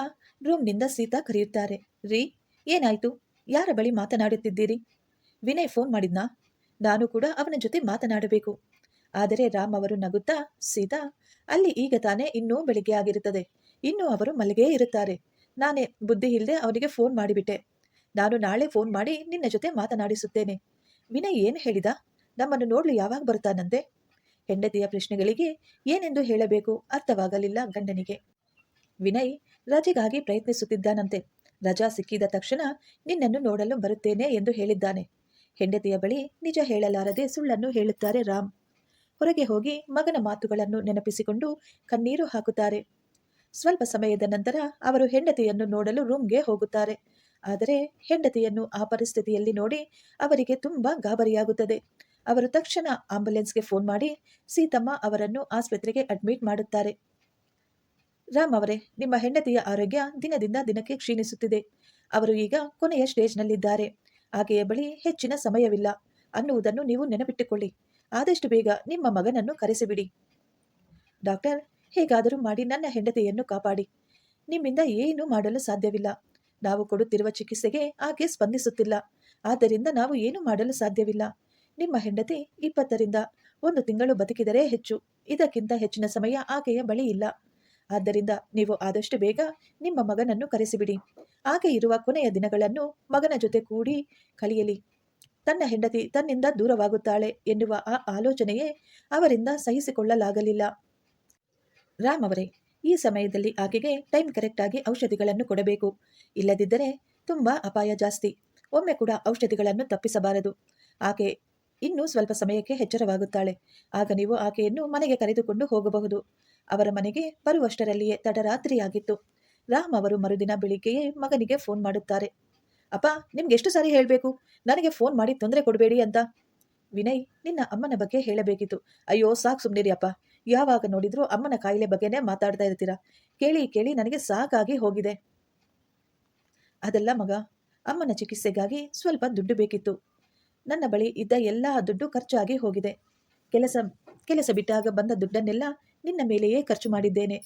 A: ರೂಮ್ನಿಂದ ಸೀತಾ ಕರೆಯುತ್ತಾರೆ, ರೀ, ಏನಾಯ್ತು? ಯಾರ ಬಳಿ ಮಾತನಾಡುತ್ತಿದ್ದೀರಿ? ವಿನಯ್ ಫೋನ್ ಮಾಡಿದ್ನಾ? ನಾನು ಕೂಡ ಅವನ ಜೊತೆ ಮಾತನಾಡಬೇಕು. ಆದರೆ ರಾಮ್ ಅವರು ನಗುತ್ತಾ, ಸೀತಾ, ಅಲ್ಲಿ ಈಗ ತಾನೇ ಇನ್ನೂ ಬೆಳಿಗ್ಗೆ ಆಗಿರುತ್ತದೆ. ಇನ್ನೂ ಅವರು ಮಲಗೇ ಇರುತ್ತಾರೆ. ನಾನೇ ಬುದ್ಧಿ ಇಲ್ಲದೆ ಅವನಿಗೆ ಫೋನ್ ಮಾಡಿಬಿಟ್ಟೆ. ನಾನು ನಾಳೆ ಫೋನ್ ಮಾಡಿ ನಿನ್ನ ಜೊತೆ ಮಾತನಾಡಿಸುತ್ತೇನೆ. ವಿನಯ್ ಏನು ಹೇಳಿದ? ನಮ್ಮನ್ನು ನೋಡಲು ಯಾವಾಗ ಬರ್ತಾನಂತೆ ಹೆಂಡತಿಯ ಪ್ರಶ್ನೆಗಳಿಗೆ ಏನೆಂದು ಹೇಳಬೇಕು ಅರ್ಥವಾಗಲಿಲ್ಲ ಗಂಡನಿಗೆ. ವಿನಯ್ ರಜೆಗಾಗಿ ಪ್ರಯತ್ನಿಸುತ್ತಿದ್ದಾನಂತೆ. ರಜಾ ಸಿಕ್ಕಿದ ತಕ್ಷಣ ನಿನ್ನನ್ನು ನೋಡಲು ಬರುತ್ತೇನೆ ಎಂದು ಹೇಳಿದ್ದಾನೆ. ಹೆಂಡತಿಯ ಬಳಿ ನಿಜ ಹೇಳಲಾರದೆ ಸುಳ್ಳನ್ನು ಹೇಳುತ್ತಾರೆ ರಾಮ್. ಹೊರಗೆ ಹೋಗಿ ಮಗನ ಮಾತುಗಳನ್ನು ನೆನಪಿಸಿಕೊಂಡು ಕಣ್ಣೀರು ಹಾಕುತ್ತಾರೆ. ಸ್ವಲ್ಪ ಸಮಯದ ನಂತರ ಅವರು ಹೆಂಡತಿಯನ್ನು ನೋಡಲು ರೂಮ್ಗೆ ಹೋಗುತ್ತಾರೆ. ಆದರೆ ಹೆಂಡತಿಯನ್ನು ಆ ಪರಿಸ್ಥಿತಿಯಲ್ಲಿ ನೋಡಿ ಅವರಿಗೆ ತುಂಬಾ ಗಾಬರಿಯಾಗುತ್ತದೆ. ಅವರು ತಕ್ಷಣ ಆಂಬ್ಯುಲೆನ್ಸ್ಗೆ ಫೋನ್ ಮಾಡಿ, ಸೀತಮ್ಮ ಅವರನ್ನು ಆಸ್ಪತ್ರೆಗೆ ಅಡ್ಮಿಟ್ ಮಾಡುತ್ತಾರೆ. ರಾಮ್ ಅವರೇ, ನಿಮ್ಮ ಹೆಂಡತಿಯ ಆರೋಗ್ಯ ದಿನದಿಂದ ದಿನಕ್ಕೆ ಕ್ಷೀಣಿಸುತ್ತಿದೆ. ಅವರು ಈಗ ಕೊನೆಯ ಸ್ಟೇಜ್ನಲ್ಲಿದ್ದಾರೆ. ಆಕೆಯ ಬಳಿ ಹೆಚ್ಚಿನ ಸಮಯವಿಲ್ಲ. ಅನ್ನುವುದನ್ನು ನೀವು ನೆನಪಿಟ್ಟುಕೊಳ್ಳಿ. ಆದಷ್ಟು ಬೇಗ ನಿಮ್ಮ ಮಗನನ್ನು ಕರೆಸಿಬಿಡಿ. ಡಾಕ್ಟರ್, ಹೇಗಾದರೂ ಮಾಡಿ ನನ್ನ ಹೆಂಡತಿಯನ್ನು ಕಾಪಾಡಿ. ನಿಮ್ಮಿಂದ ಏನೂ ಮಾಡಲು ಸಾಧ್ಯವಿಲ್ಲ. ನಾವು ಕೊಡುತ್ತಿರುವ ಚಿಕಿತ್ಸೆಗೆ ಆಕೆ ಸ್ಪಂದಿಸುತ್ತಿಲ್ಲ. ಆದ್ದರಿಂದ ನಾವು ಏನು ಮಾಡಲು ಸಾಧ್ಯವಿಲ್ಲ. ನಿಮ್ಮ ಹೆಂಡತಿ ಇಪ್ಪತ್ತರಿಂದ ಒಂದು ತಿಂಗಳು ಬದುಕಿದರೆ ಹೆಚ್ಚು. ಇದಕ್ಕಿಂತ ಹೆಚ್ಚಿನ ಸಮಯ ಆಕೆಯ ಬಳಿ ಇಲ್ಲ. ಆದ್ದರಿಂದ ನೀವು ಆದಷ್ಟು ಬೇಗ ನಿಮ್ಮ ಮಗನನ್ನು ಕರೆಸಿಬಿಡಿ. ಆಕೆ ಇರುವ ಕೊನೆಯ ದಿನಗಳನ್ನು ಮಗನ ಜೊತೆ ಕೂಡಿ ಕಳೆಯಲಿ ತನ್ನ ಹೆಂಡತಿ ತನ್ನಿಂದ ದೂರವಾಗುತ್ತಾಳೆ ಎನ್ನುವ ಆ ಆಲೋಚನೆಯೇ ಅವರಿಂದ ಸಹಿಸಿಕೊಳ್ಳಲಾಗಲಿಲ್ಲ. ರಾಮ್ ಅವರೇ, ಈ ಸಮಯದಲ್ಲಿ ಆಕೆಗೆ ಟೈಮ್ ಕರೆಕ್ಟಾಗಿ ಔಷಧಿಗಳನ್ನು ಕೊಡಬೇಕು. ಇಲ್ಲದಿದ್ದರೆ ತುಂಬ ಅಪಾಯ ಜಾಸ್ತಿ. ಒಮ್ಮೆ ಕೂಡ ಔಷಧಿಗಳನ್ನು ತಪ್ಪಿಸಬಾರದು. ಆಕೆ ಇನ್ನೂ ಸ್ವಲ್ಪ ಸಮಯಕ್ಕೆ ಎಚ್ಚರವಾಗುತ್ತಾಳೆ. ಆಗ ನೀವು ಆಕೆಯನ್ನು ಮನೆಗೆ ಕರೆದುಕೊಂಡು ಹೋಗಬಹುದು. ಅವರ ಮನೆಗೆ ಬರುವಷ್ಟರಲ್ಲಿಯೇ ತಡರಾತ್ರಿಯಾಗಿತ್ತು. ರಾಮ್ ಅವರು ಮರುದಿನ ಬೆಳಿಗ್ಗೆಯೇ ಮಗನಿಗೆ ಫೋನ್ ಮಾಡುತ್ತಾರೆ. ಅಪ್ಪ, ನಿಮ್ಗೆ ಎಷ್ಟು ಸಾರಿ ಹೇಳಬೇಕು? ನನಗೆ ಫೋನ್ ಮಾಡಿ ತೊಂದರೆ ಕೊಡಬೇಡಿ ಅಂತ. ವಿನಯ್, ನಿನ್ನ ಅಮ್ಮನ ಬಗ್ಗೆ ಹೇಳಬೇಕಿತ್ತು. ಅಯ್ಯೋ, ಸಾಕು ಸುಮ್ಮನಿರಿ ಅಪ್ಪ. ಯಾವಾಗ ನೋಡಿದ್ರು ಅಮ್ಮನ ಕಾಯಿಲೆ ಬಗ್ಗೆನೇ ಮಾತಾಡ್ತಾ ಇರ್ತೀರಾ. ಕೇಳಿ ಕೇಳಿ ನನಗೆ ಸಾಕಾಗಿ ಹೋಗಿದೆ. ಅದಲ್ಲ ಮಗ, ಅಮ್ಮನ ಚಿಕಿತ್ಸೆಗಾಗಿ ಸ್ವಲ್ಪ ದುಡ್ಡು ಬೇಕಿತ್ತು. ನನ್ನ ಬಳಿ ಇದ್ದ ಎಲ್ಲ ದುಡ್ಡು ಖರ್ಚಾಗಿ ಹೋಗಿದೆ. ಕೆಲಸ ಕೆಲಸ ಬಿಟ್ಟಾಗ ಬಂದ ದುಡ್ಡನ್ನೆಲ್ಲ ನಿನ್ನ ಮೇಲೆಯೇ ಖರ್ಚು ಮಾಡಿದ್ದೇನೆ.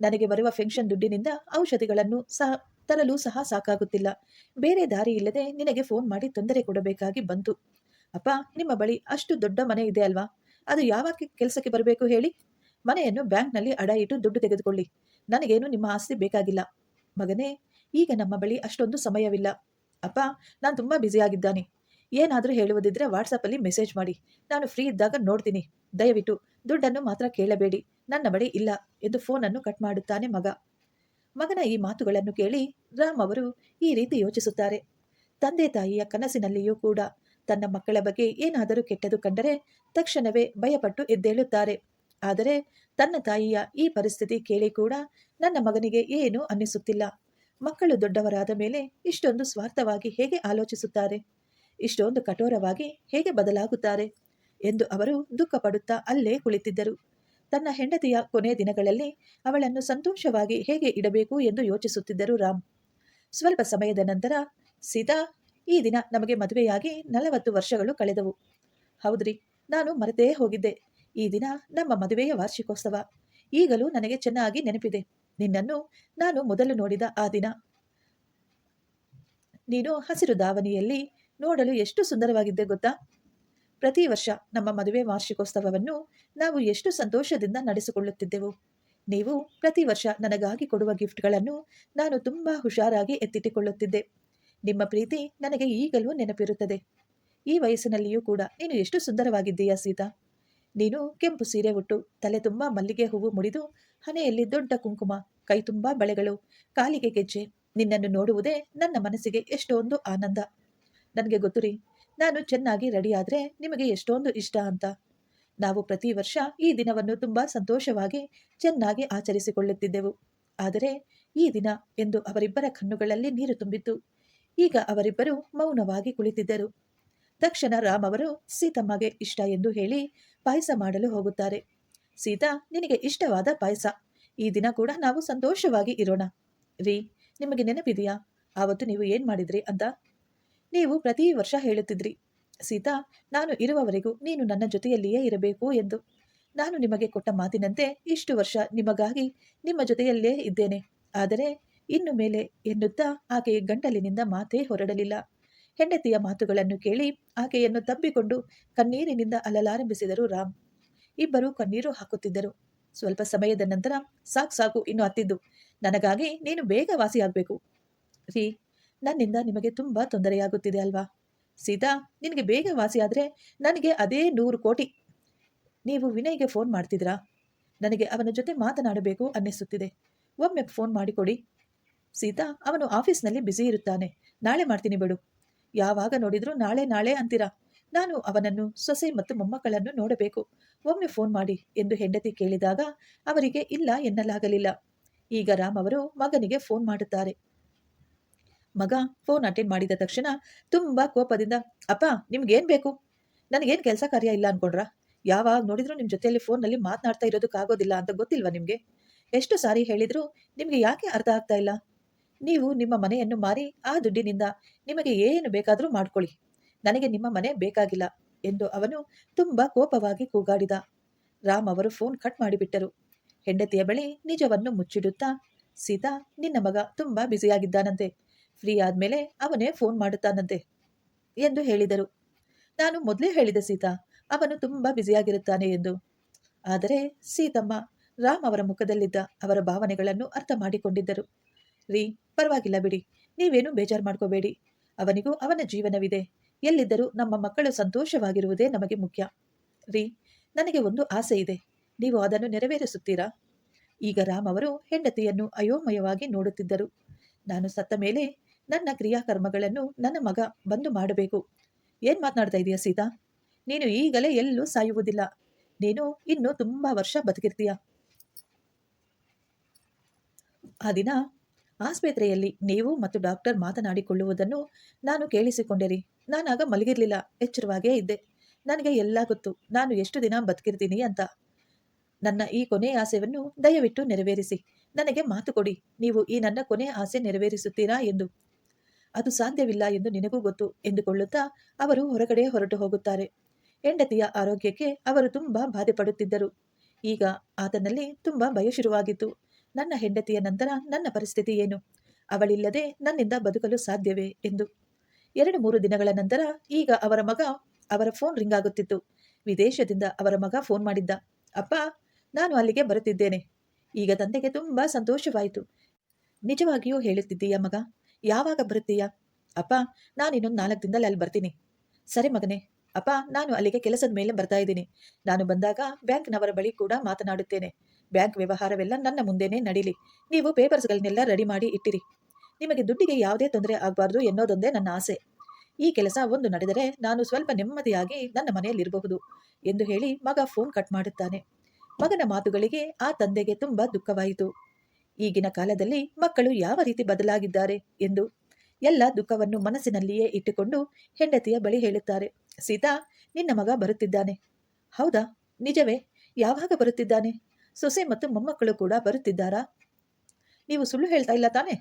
A: ನನಗೆ ಬರುವ ಫೆನ್ಷನ್ ದುಡ್ಡಿನಿಂದ ಔಷಧಿಗಳನ್ನು ಸಹ ತರಲು ಸಹ ಸಾಕಾಗುತ್ತಿಲ್ಲ. ಬೇರೆ ದಾರಿ ಇಲ್ಲದೆ ನಿನಗೆ ಫೋನ್ ಮಾಡಿ ತೊಂದರೆ ಕೊಡಬೇಕಾಗಿ ಬಂತು. ಅಪ್ಪ, ನಿಮ್ಮ ಬಳಿ ಅಷ್ಟು ದೊಡ್ಡ ಮನೆ ಇದೆ ಅಲ್ವಾ? ಅದು ಯಾವಾಗ ಕೆಲಸಕ್ಕೆ ಬರಬೇಕು ಹೇಳಿ? ಮನೆಯನ್ನು ಬ್ಯಾಂಕ್ನಲ್ಲಿ ಅಡ ಇಟ್ಟು ದುಡ್ಡು ತೆಗೆದುಕೊಳ್ಳಿ. ನನಗೇನು ನಿಮ್ಮ ಆಸ್ತಿ ಬೇಕಾಗಿಲ್ಲ. ಮಗನೇ, ಈಗ ನಮ್ಮ ಬಳಿ ಅಷ್ಟೊಂದು ಸಮಯವಿಲ್ಲ. ಅಪ್ಪ, ನಾನು ತುಂಬ ಬ್ಯುಸಿಯಾಗಿದ್ದಾನೆ ಏನಾದರೂ ಹೇಳುವುದಿದ್ರೆ ವಾಟ್ಸಪ್ಪಲ್ಲಿ ಮೆಸೇಜ್ ಮಾಡಿ. ನಾನು ಫ್ರೀ ಇದ್ದಾಗ ನೋಡ್ತೀನಿ. ದಯವಿಟ್ಟು ದುಡ್ಡನ್ನು ಮಾತ್ರ ಕೇಳಬೇಡಿ. ನನ್ನ ಬಳಿ ಇಲ್ಲ ಎಂದು ಫೋನನ್ನು ಕಟ್ ಮಾಡುತ್ತಾನೆ ಮಗ. ಮಗನ ಈ ಮಾತುಗಳನ್ನು ಕೇಳಿ ರಾಮ್ ಅವರು ಈ ರೀತಿ ಯೋಚಿಸುತ್ತಾರೆ. ತಂದೆ ತಾಯಿಯ ಕನಸಿನಲ್ಲಿಯೂ ಕೂಡ ತನ್ನ ಮಕ್ಕಳ ಬಗ್ಗೆ ಏನಾದರೂ ಕೆಟ್ಟದು ಕಂಡರೆ ತಕ್ಷಣವೇ ಭಯಪಟ್ಟು ಎದ್ದೇಳುತ್ತಾರೆ. ಆದರೆ ತನ್ನ ತಾಯಿಯ ಈ ಪರಿಸ್ಥಿತಿ ಕೇಳಿ ಕೂಡ ನನ್ನ ಮಗನಿಗೆ ಏನೂ ಅನ್ನಿಸುತ್ತಿಲ್ಲ. ಮಕ್ಕಳು ದೊಡ್ಡವರಾದ ಮೇಲೆ ಇಷ್ಟೊಂದು ಸ್ವಾರ್ಥವಾಗಿ ಹೇಗೆ ಆಲೋಚಿಸುತ್ತಾರೆ? ಇಷ್ಟೊಂದು ಕಠೋರವಾಗಿ ಹೇಗೆ ಬದಲಾಗುತ್ತಾರೆ ಎಂದು ಅವರು ದುಃಖಪಡುತ್ತಾ ಅಲ್ಲೇ ಕುಳಿತಿದ್ದರು. ತನ್ನ ಹೆಂಡತಿಯ ಕೊನೆ ದಿನಗಳಲ್ಲಿ ಅವಳನ್ನು ಸಂತೋಷವಾಗಿ ಹೇಗೆ ಇಡಬೇಕು ಎಂದು ಯೋಚಿಸುತ್ತಿದ್ದರು ರಾಮ್. ಸ್ವಲ್ಪ ಸಮಯದ ನಂತರ, ಸೀತಾ, ಈ ದಿನ ನಮಗೆ ಮದುವೆಯಾಗಿ ನಲವತ್ತು ವರ್ಷಗಳು ಕಳೆದವು. ಹೌದ್ರಿ, ನಾನು ಮರೆತೇ ಹೋಗಿದ್ದೆ. ಈ ದಿನ ನಮ್ಮ ಮದುವೆಯ ವಾರ್ಷಿಕೋತ್ಸವ. ಈಗಲೂ ನನಗೆ ಚೆನ್ನಾಗಿ ನೆನಪಿದೆ. ನಿನ್ನನ್ನು ನಾನು ಮೊದಲು ನೋಡಿದ ಆ ದಿನ. ನೀನು ಹಸಿರು ದಾವಣಿಯಲ್ಲಿ ನೋಡಲು ಎಷ್ಟು ಸುಂದರವಾಗಿದ್ದೆ ಗೊತ್ತಾ? ಪ್ರತಿ ವರ್ಷ ನಮ್ಮ ಮದುವೆ ವಾರ್ಷಿಕೋತ್ಸವವನ್ನು ನಾವು ಎಷ್ಟು ಸಂತೋಷದಿಂದ ನಡೆಸಿಕೊಳ್ಳುತ್ತಿದ್ದೆವು. ನೀವು ಪ್ರತಿ ವರ್ಷ ನನಗಾಗಿ ಕೊಡುವ ಗಿಫ್ಟ್ಗಳನ್ನು ನಾನು ತುಂಬ ಹುಷಾರಾಗಿ ಎತ್ತಿಟ್ಟುಕೊಳ್ಳುತ್ತಿದ್ದೆ. ನಿಮ್ಮ ಪ್ರೀತಿ ನನಗೆ ಈಗಲೂ ನೆನಪಿರುತ್ತದೆ. ಈ ವಯಸ್ಸಿನಲ್ಲಿಯೂ ಕೂಡ ನೀನು ಎಷ್ಟು ಸುಂದರವಾಗಿದ್ದೀಯಾ ಸೀತಾ? ನೀನು ಕೆಂಪು ಸೀರೆ ಉಟ್ಟು ತಲೆ ತುಂಬ ಮಲ್ಲಿಗೆ ಹೂವು ಮುಡಿದು ಹಣೆಯಲ್ಲಿ ದೊಡ್ಡ ಕುಂಕುಮ, ಕೈ ತುಂಬ ಬಳೆಗಳು, ಕಾಲಿಗೆ ಗೆಜ್ಜೆ, ನಿನ್ನನ್ನು ನೋಡುವುದೇ ನನ್ನ ಮನಸ್ಸಿಗೆ ಎಷ್ಟೊಂದು ಆನಂದ. ನನಗೆ ಗೊತ್ತು ರೀ. ನಾನು ಚೆನ್ನಾಗಿ ರೆಡಿ ನಿಮಗೆ ಎಷ್ಟೊಂದು ಇಷ್ಟ ಅಂತ. ನಾವು ಪ್ರತಿ ವರ್ಷ ಈ ದಿನವನ್ನು ತುಂಬ ಸಂತೋಷವಾಗಿ ಚೆನ್ನಾಗಿ ಆಚರಿಸಿಕೊಳ್ಳುತ್ತಿದ್ದೆವು. ಆದರೆ ಈ ದಿನ ಎಂದು ಅವರಿಬ್ಬರ ಕಣ್ಣುಗಳಲ್ಲಿ ನೀರು ತುಂಬಿತ್ತು. ಈಗ ಅವರಿಬ್ಬರು ಮೌನವಾಗಿ ಕುಳಿತಿದ್ದರು. ತಕ್ಷಣ ರಾಮ್ ಅವರು, ಸೀತಮ್ಮಗೆ ಇಷ್ಟ ಎಂದು ಹೇಳಿ ಪಾಯಸ ಮಾಡಲು ಹೋಗುತ್ತಾರೆ. ಸೀತಾ, ನಿನಗೆ ಇಷ್ಟವಾದ ಪಾಯಸ. ಈ ದಿನ ಕೂಡ ನಾವು ಸಂತೋಷವಾಗಿ ಇರೋಣ. ರೀ, ನಿಮಗೆ ನೆನಪಿದೆಯಾ? ಆವತ್ತು ನೀವು ಏನು ಮಾಡಿದ್ರಿ ಅಂತ ನೀವು ಪ್ರತಿ ವರ್ಷ ಹೇಳುತ್ತಿದ್ರಿ. ಸೀತಾ, ನಾನು ಇರುವವರೆಗೂ ನೀನು ನನ್ನ ಜೊತೆಯಲ್ಲಿಯೇ ಇರಬೇಕು ಎಂದು. ನಾನು ನಿಮಗೆ ಕೊಟ್ಟ ಮಾತಿನಂತೆ ಇಷ್ಟು ವರ್ಷ ನಿಮಗಾಗಿ ನಿಮ್ಮ ಜೊತೆಯಲ್ಲೇ ಇದ್ದೇನೆ. ಆದರೆ ಇನ್ನು ಮೇಲೆ ಎನ್ನುತ್ತಾ ಆಕೆಯ ಗಂಟಲಿನಿಂದ ಮಾತೇ ಹೊರಡಲಿಲ್ಲ. ಹೆಂಡತಿಯ ಮಾತುಗಳನ್ನು ಕೇಳಿ ಆಕೆಯನ್ನು ತಬ್ಬಿಕೊಂಡು ಕಣ್ಣೀರಿನಿಂದ ಅಲಲಾರಂಭಿಸಿದರು ರಾಮ್. ಇಬ್ಬರು ಕಣ್ಣೀರು ಹಾಕುತ್ತಿದ್ದರು. ಸ್ವಲ್ಪ ಸಮಯದ ನಂತರ ಸಾಕು ಸಾಕು ಇನ್ನು ಹತ್ತಿದ್ದು. ನನಗಾಗಿ ನೀನು ಬೇಗ ವಾಸಿಯಾಗಬೇಕು. ರೀ ನನ್ನಿಂದ ನಿಮಗೆ ತುಂಬಾ ತೊಂದರೆಯಾಗುತ್ತಿದೆ ಅಲ್ವಾ? ಸೀತಾ, ನಿನಗೆ ಬೇಗ ವಾಸಿಯಾದರೆ ನನಗೆ ಅದೇ ನೂರು ಕೋಟಿ. ನೀವು ವಿನಯ್ಗೆ ಫೋನ್ ಮಾಡ್ತಿದ್ರಾ ನನಗೆ ಅವನ ಜೊತೆ ಮಾತನಾಡಬೇಕು ಅನ್ನಿಸುತ್ತಿದೆ. ಒಮ್ಮೆ ಫೋನ್ ಮಾಡಿಕೊಡಿ. ಸೀತಾ, ಅವನು ಆಫೀಸ್ನಲ್ಲಿ ಬ್ಯುಸಿ ಇರುತ್ತಾನೆ. ನಾಳೆ ಮಾಡ್ತೀನಿ ಬಿಡು. ಯಾವಾಗ ನೋಡಿದರೂ ನಾಳೆ ನಾಳೆ ಅಂತೀರಾ? ನಾನು ಅವನನ್ನು, ಸೊಸೆ ಮತ್ತು ಮೊಮ್ಮಕ್ಕಳನ್ನು ನೋಡಬೇಕು. ಒಮ್ಮೆ ಫೋನ್ ಮಾಡಿ ಎಂದು ಹೆಂಡತಿ ಕೇಳಿದಾಗ ಅವರಿಗೆ ಇಲ್ಲ ಎನ್ನಲಾಗಲಿಲ್ಲ. ಈಗ ರಾಮ್ ಅವರು ಮಗನಿಗೆ ಫೋನ್ ಮಾಡುತ್ತಾರೆ. ಮಗ ಫೋನ್ ಅಟೆಂಡ್ ಮಾಡಿದ ತಕ್ಷಣ ತುಂಬ ಕೋಪದಿಂದ, ಅಪ್ಪ ನಿಮ್ಗೇನ್ ಬೇಕು? ನನಗೇನು ಕೆಲಸ ಕಾರ್ಯ ಇಲ್ಲ ಅನ್ಕೊಂಡ್ರಾ? ಯಾವಾಗ ನೋಡಿದ್ರು ನಿಮ್ಮ ಜೊತೆಯಲ್ಲಿ ಫೋನ್ನಲ್ಲಿ ಮಾತನಾಡ್ತಾ ಇರೋದಕ್ಕಾಗೋದಿಲ್ಲ ಅಂತ ಗೊತ್ತಿಲ್ವಾ ನಿಮಗೆ? ಎಷ್ಟು ಸಾರಿ ಹೇಳಿದ್ರು ನಿಮಗೆ ಯಾಕೆ ಅರ್ಥ ಆಗ್ತಾ ಇಲ್ಲ? ನೀವು ನಿಮ್ಮ ಮನೆಯನ್ನು ಮಾರಿ ಆ ದುಡ್ಡಿನಿಂದ ನಿಮಗೆ ಏನು ಬೇಕಾದರೂ ಮಾಡ್ಕೊಳ್ಳಿ. ನನಗೆ ನಿಮ್ಮ ಮನೆ ಬೇಕಾಗಿಲ್ಲ ಎಂದು ಅವನು ತುಂಬ ಕೋಪವಾಗಿ ಕೂಗಾಡಿದ. ರಾಮ್ ಅವರು ಫೋನ್ ಕಟ್ ಮಾಡಿಬಿಟ್ಟರು. ಹೆಂಡತಿಯ ಬಳಿ ನಿಜವನ್ನು ಮುಚ್ಚಿಡುತ್ತಾ, ಸೀತಾ, ನಿನ್ನ ಮಗ ತುಂಬಾ ಬ್ಯುಸಿಯಾಗಿದ್ದಾನಂತೆ ಫ್ರೀ ಆದ್ಮೇಲೆ ಅವನೇ ಫೋನ್ ಮಾಡುತ್ತಾನಂತೆ ಎಂದು ಹೇಳಿದರು. ನಾನು ಮೊದಲೇ ಹೇಳಿದೆ ಸೀತಾ, ಅವನು ತುಂಬ ಬ್ಯುಸಿಯಾಗಿರುತ್ತಾನೆ ಎಂದು. ಆದರೆ ಸೀತಮ್ಮ, ರಾಮ್ ಅವರ ಮುಖದಲ್ಲಿದ್ದ ಅವರ ಭಾವನೆಗಳನ್ನು ಅರ್ಥ ಮಾಡಿಕೊಂಡಿದ್ದರು. ರೀ, ಪರವಾಗಿಲ್ಲ ಬಿಡಿ, ನೀವೇನು ಬೇಜಾರು ಮಾಡ್ಕೋಬೇಡಿ. ಅವನಿಗೂ ಅವನ ಜೀವನವಿದೆ. ಎಲ್ಲಿದ್ದರೂ ನಮ್ಮ ಮಕ್ಕಳು ಸಂತೋಷವಾಗಿರುವುದೇ ನಮಗೆ ಮುಖ್ಯ. ರೀ, ನನಗೆ ಒಂದು ಆಸೆ ಇದೆ. ನೀವು ಅದನ್ನು ನೆರವೇರಿಸುತ್ತೀರಾ? ಈಗ ರಾಮ್ ಅವರು ಹೆಂಡತಿಯನ್ನು ಅಯೋಮಯವಾಗಿ ನೋಡುತ್ತಿದ್ದರು. ನಾನು ಸತ್ತ ಮೇಲೆ ನನ್ನ ಕ್ರಿಯಾಕರ್ಮಗಳನ್ನು ನನ್ನ ಮಗ ಬಂದು ಮಾಡಬೇಕು. ಏನ್ ಮಾತನಾಡ್ತಾ ಇದೀಯ ಸೀತಾ? ನೀನು ಈಗಲೇ ಎಲ್ಲೂ ಸಾಯುವುದಿಲ್ಲ. ನೀನು ಇನ್ನೂ ತುಂಬಾ ವರ್ಷ ಬದುಕಿರ್ತೀಯ. ಆ ದಿನ ಆಸ್ಪತ್ರೆಯಲ್ಲಿ ನೀವು ಮತ್ತು ಡಾಕ್ಟರ್ ಮಾತನಾಡಿಕೊಳ್ಳುವುದನ್ನು ನಾನು ಕೇಳಿಸಿಕೊಂಡಿರಿ. ನಾನಾಗ ಮಲಗಿರ್ಲಿಲ್ಲ. ಎಚ್ಚರವಾಗೇ ಇದ್ದೆ. ನನಗೆ ಎಲ್ಲ ಗೊತ್ತು. ನಾನು ಎಷ್ಟು ದಿನ ಬದುಕಿರ್ತೀನಿ ಅಂತ. ನನ್ನ ಈ ಕೊನೆ ಆಸೆಯನ್ನು ದಯವಿಟ್ಟು ನೆರವೇರಿಸಿ. ನನಗೆ ಮಾತು ಕೊಡಿ. ನೀವು ಈ ನನ್ನ ಕೊನೆ ಆಸೆ ನೆರವೇರಿಸುತ್ತೀರಾ ಎಂದು. ಅದು ಸಾಧ್ಯವಿಲ್ಲ ಎಂದು ನಿನಗೂ ಗೊತ್ತು ಎಂದುಕೊಳ್ಳುತ್ತಾ ಅವರು ಹೊರಗಡೆ ಹೊರಟು ಹೋಗುತ್ತಾರೆ. ಹೆಂಡತಿಯ ಆರೋಗ್ಯಕ್ಕೆ ಅವರು ತುಂಬಾ ಬಾಧೆ ಪಡುತ್ತಿದ್ದರು. ಈಗ ಆತನಲ್ಲಿ ತುಂಬಾ ಭಯ ಶುರುವಾಗಿತ್ತು. ನನ್ನ ಹೆಂಡತಿಯ ನಂತರ ನನ್ನ ಪರಿಸ್ಥಿತಿ ಏನು? ಅವಳಿಲ್ಲದೆ ನನ್ನಿಂದ ಬದುಕಲು ಸಾಧ್ಯವೇ ಎಂದು. ಎರಡು ಮೂರು ದಿನಗಳ ನಂತರ ಈಗ ಅವರ ಮಗ ಅವರ ಫೋನ್ ರಿಂಗ್ ಆಗುತ್ತಿತ್ತು. ವಿದೇಶದಿಂದ ಅವರ ಮಗ ಫೋನ್ ಮಾಡಿದ್ದ. ಅಪ್ಪ, ನಾನು ಅಲ್ಲಿಗೆ ಬರುತ್ತಿದ್ದೇನೆ. ಈಗ ತಂದೆಗೆ ತುಂಬಾ ಸಂತೋಷವಾಯಿತು. ನಿಜವಾಗಿಯೂ ಹೇಳುತ್ತಿದ್ದೀಯ ಮಗ? ಯಾವಾಗ ಬರುತ್ತೀಯ? ಅಪ್ಪ, ನಾನು ಇನ್ನೊಂದು ನಾಲ್ಕು ದಿನದಲ್ಲಿ ಅಲ್ಲಿ ಬರ್ತೀನಿ. ಸರಿ ಮಗನೇ. ಅಪ್ಪ, ನಾನು ಅಲ್ಲಿಗೆ ಕೆಲಸದ ಮೇಲೆ ಬರ್ತಾ ಇದ್ದೀನಿ. ನಾನು ಬಂದಾಗ ಬ್ಯಾಂಕ್ನವರ ಬಳಿ ಕೂಡ ಮಾತನಾಡುತ್ತೇನೆ. ಬ್ಯಾಂಕ್ ವ್ಯವಹಾರವೆಲ್ಲ ನನ್ನ ಮುಂದೆನೇ ನಡೀಲಿ. ನೀವು ಪೇಪರ್ಸ್ಗಳನ್ನೆಲ್ಲ ರೆಡಿ ಮಾಡಿ ಇಟ್ಟಿರಿ. ನಿಮಗೆ ದುಡ್ಡಿಗೆ ಯಾವುದೇ ತೊಂದರೆ ಆಗಬಾರ್ದು ಎನ್ನೋದೊಂದೇ ನನ್ನ ಆಸೆ. ಈ ಕೆಲಸ ಒಂದು ನಡೆದರೆ ನಾನು ಸ್ವಲ್ಪ ನೆಮ್ಮದಿಯಾಗಿ ನನ್ನ ಮನೆಯಲ್ಲಿರಬಹುದು ಎಂದು ಹೇಳಿ ಮಗ ಫೋನ್ ಕಟ್ ಮಾಡುತ್ತಾನೆ. ಮಗನ ಮಾತುಗಳಿಗೆ ಆ ತಂದೆಗೆ ತುಂಬ ದುಃಖವಾಯಿತು. ಈಗಿನ ಕಾಲದಲ್ಲಿ ಮಕ್ಕಳು ಯಾವ ರೀತಿ ಬದಲಾಗಿದ್ದಾರೆ ಎಂದು ಎಲ್ಲ ದುಃಖವನ್ನು ಮನಸ್ಸಿನಲ್ಲಿಯೇ ಇಟ್ಟುಕೊಂಡು ಹೆಂಡತಿಯ ಬಳಿ ಹೇಳುತ್ತಾರೆ. ಸೀತಾ, ನಿನ್ನ ಮಗ ಬರುತ್ತಿದ್ದಾನೆ. ಹೌದಾ? ನಿಜವೇ? ಯಾವಾಗ ಬರುತ್ತಿದ್ದಾನೆ? ಸೊಸೆ ಮತ್ತು ಮೊಮ್ಮಕ್ಕಳು ಕೂಡ ಬರುತ್ತಿದ್ದಾರಾ? ನೀವು ಸುಳ್ಳು ಹೇಳ್ತಾ ಇಲ್ಲ ತಾನೆ?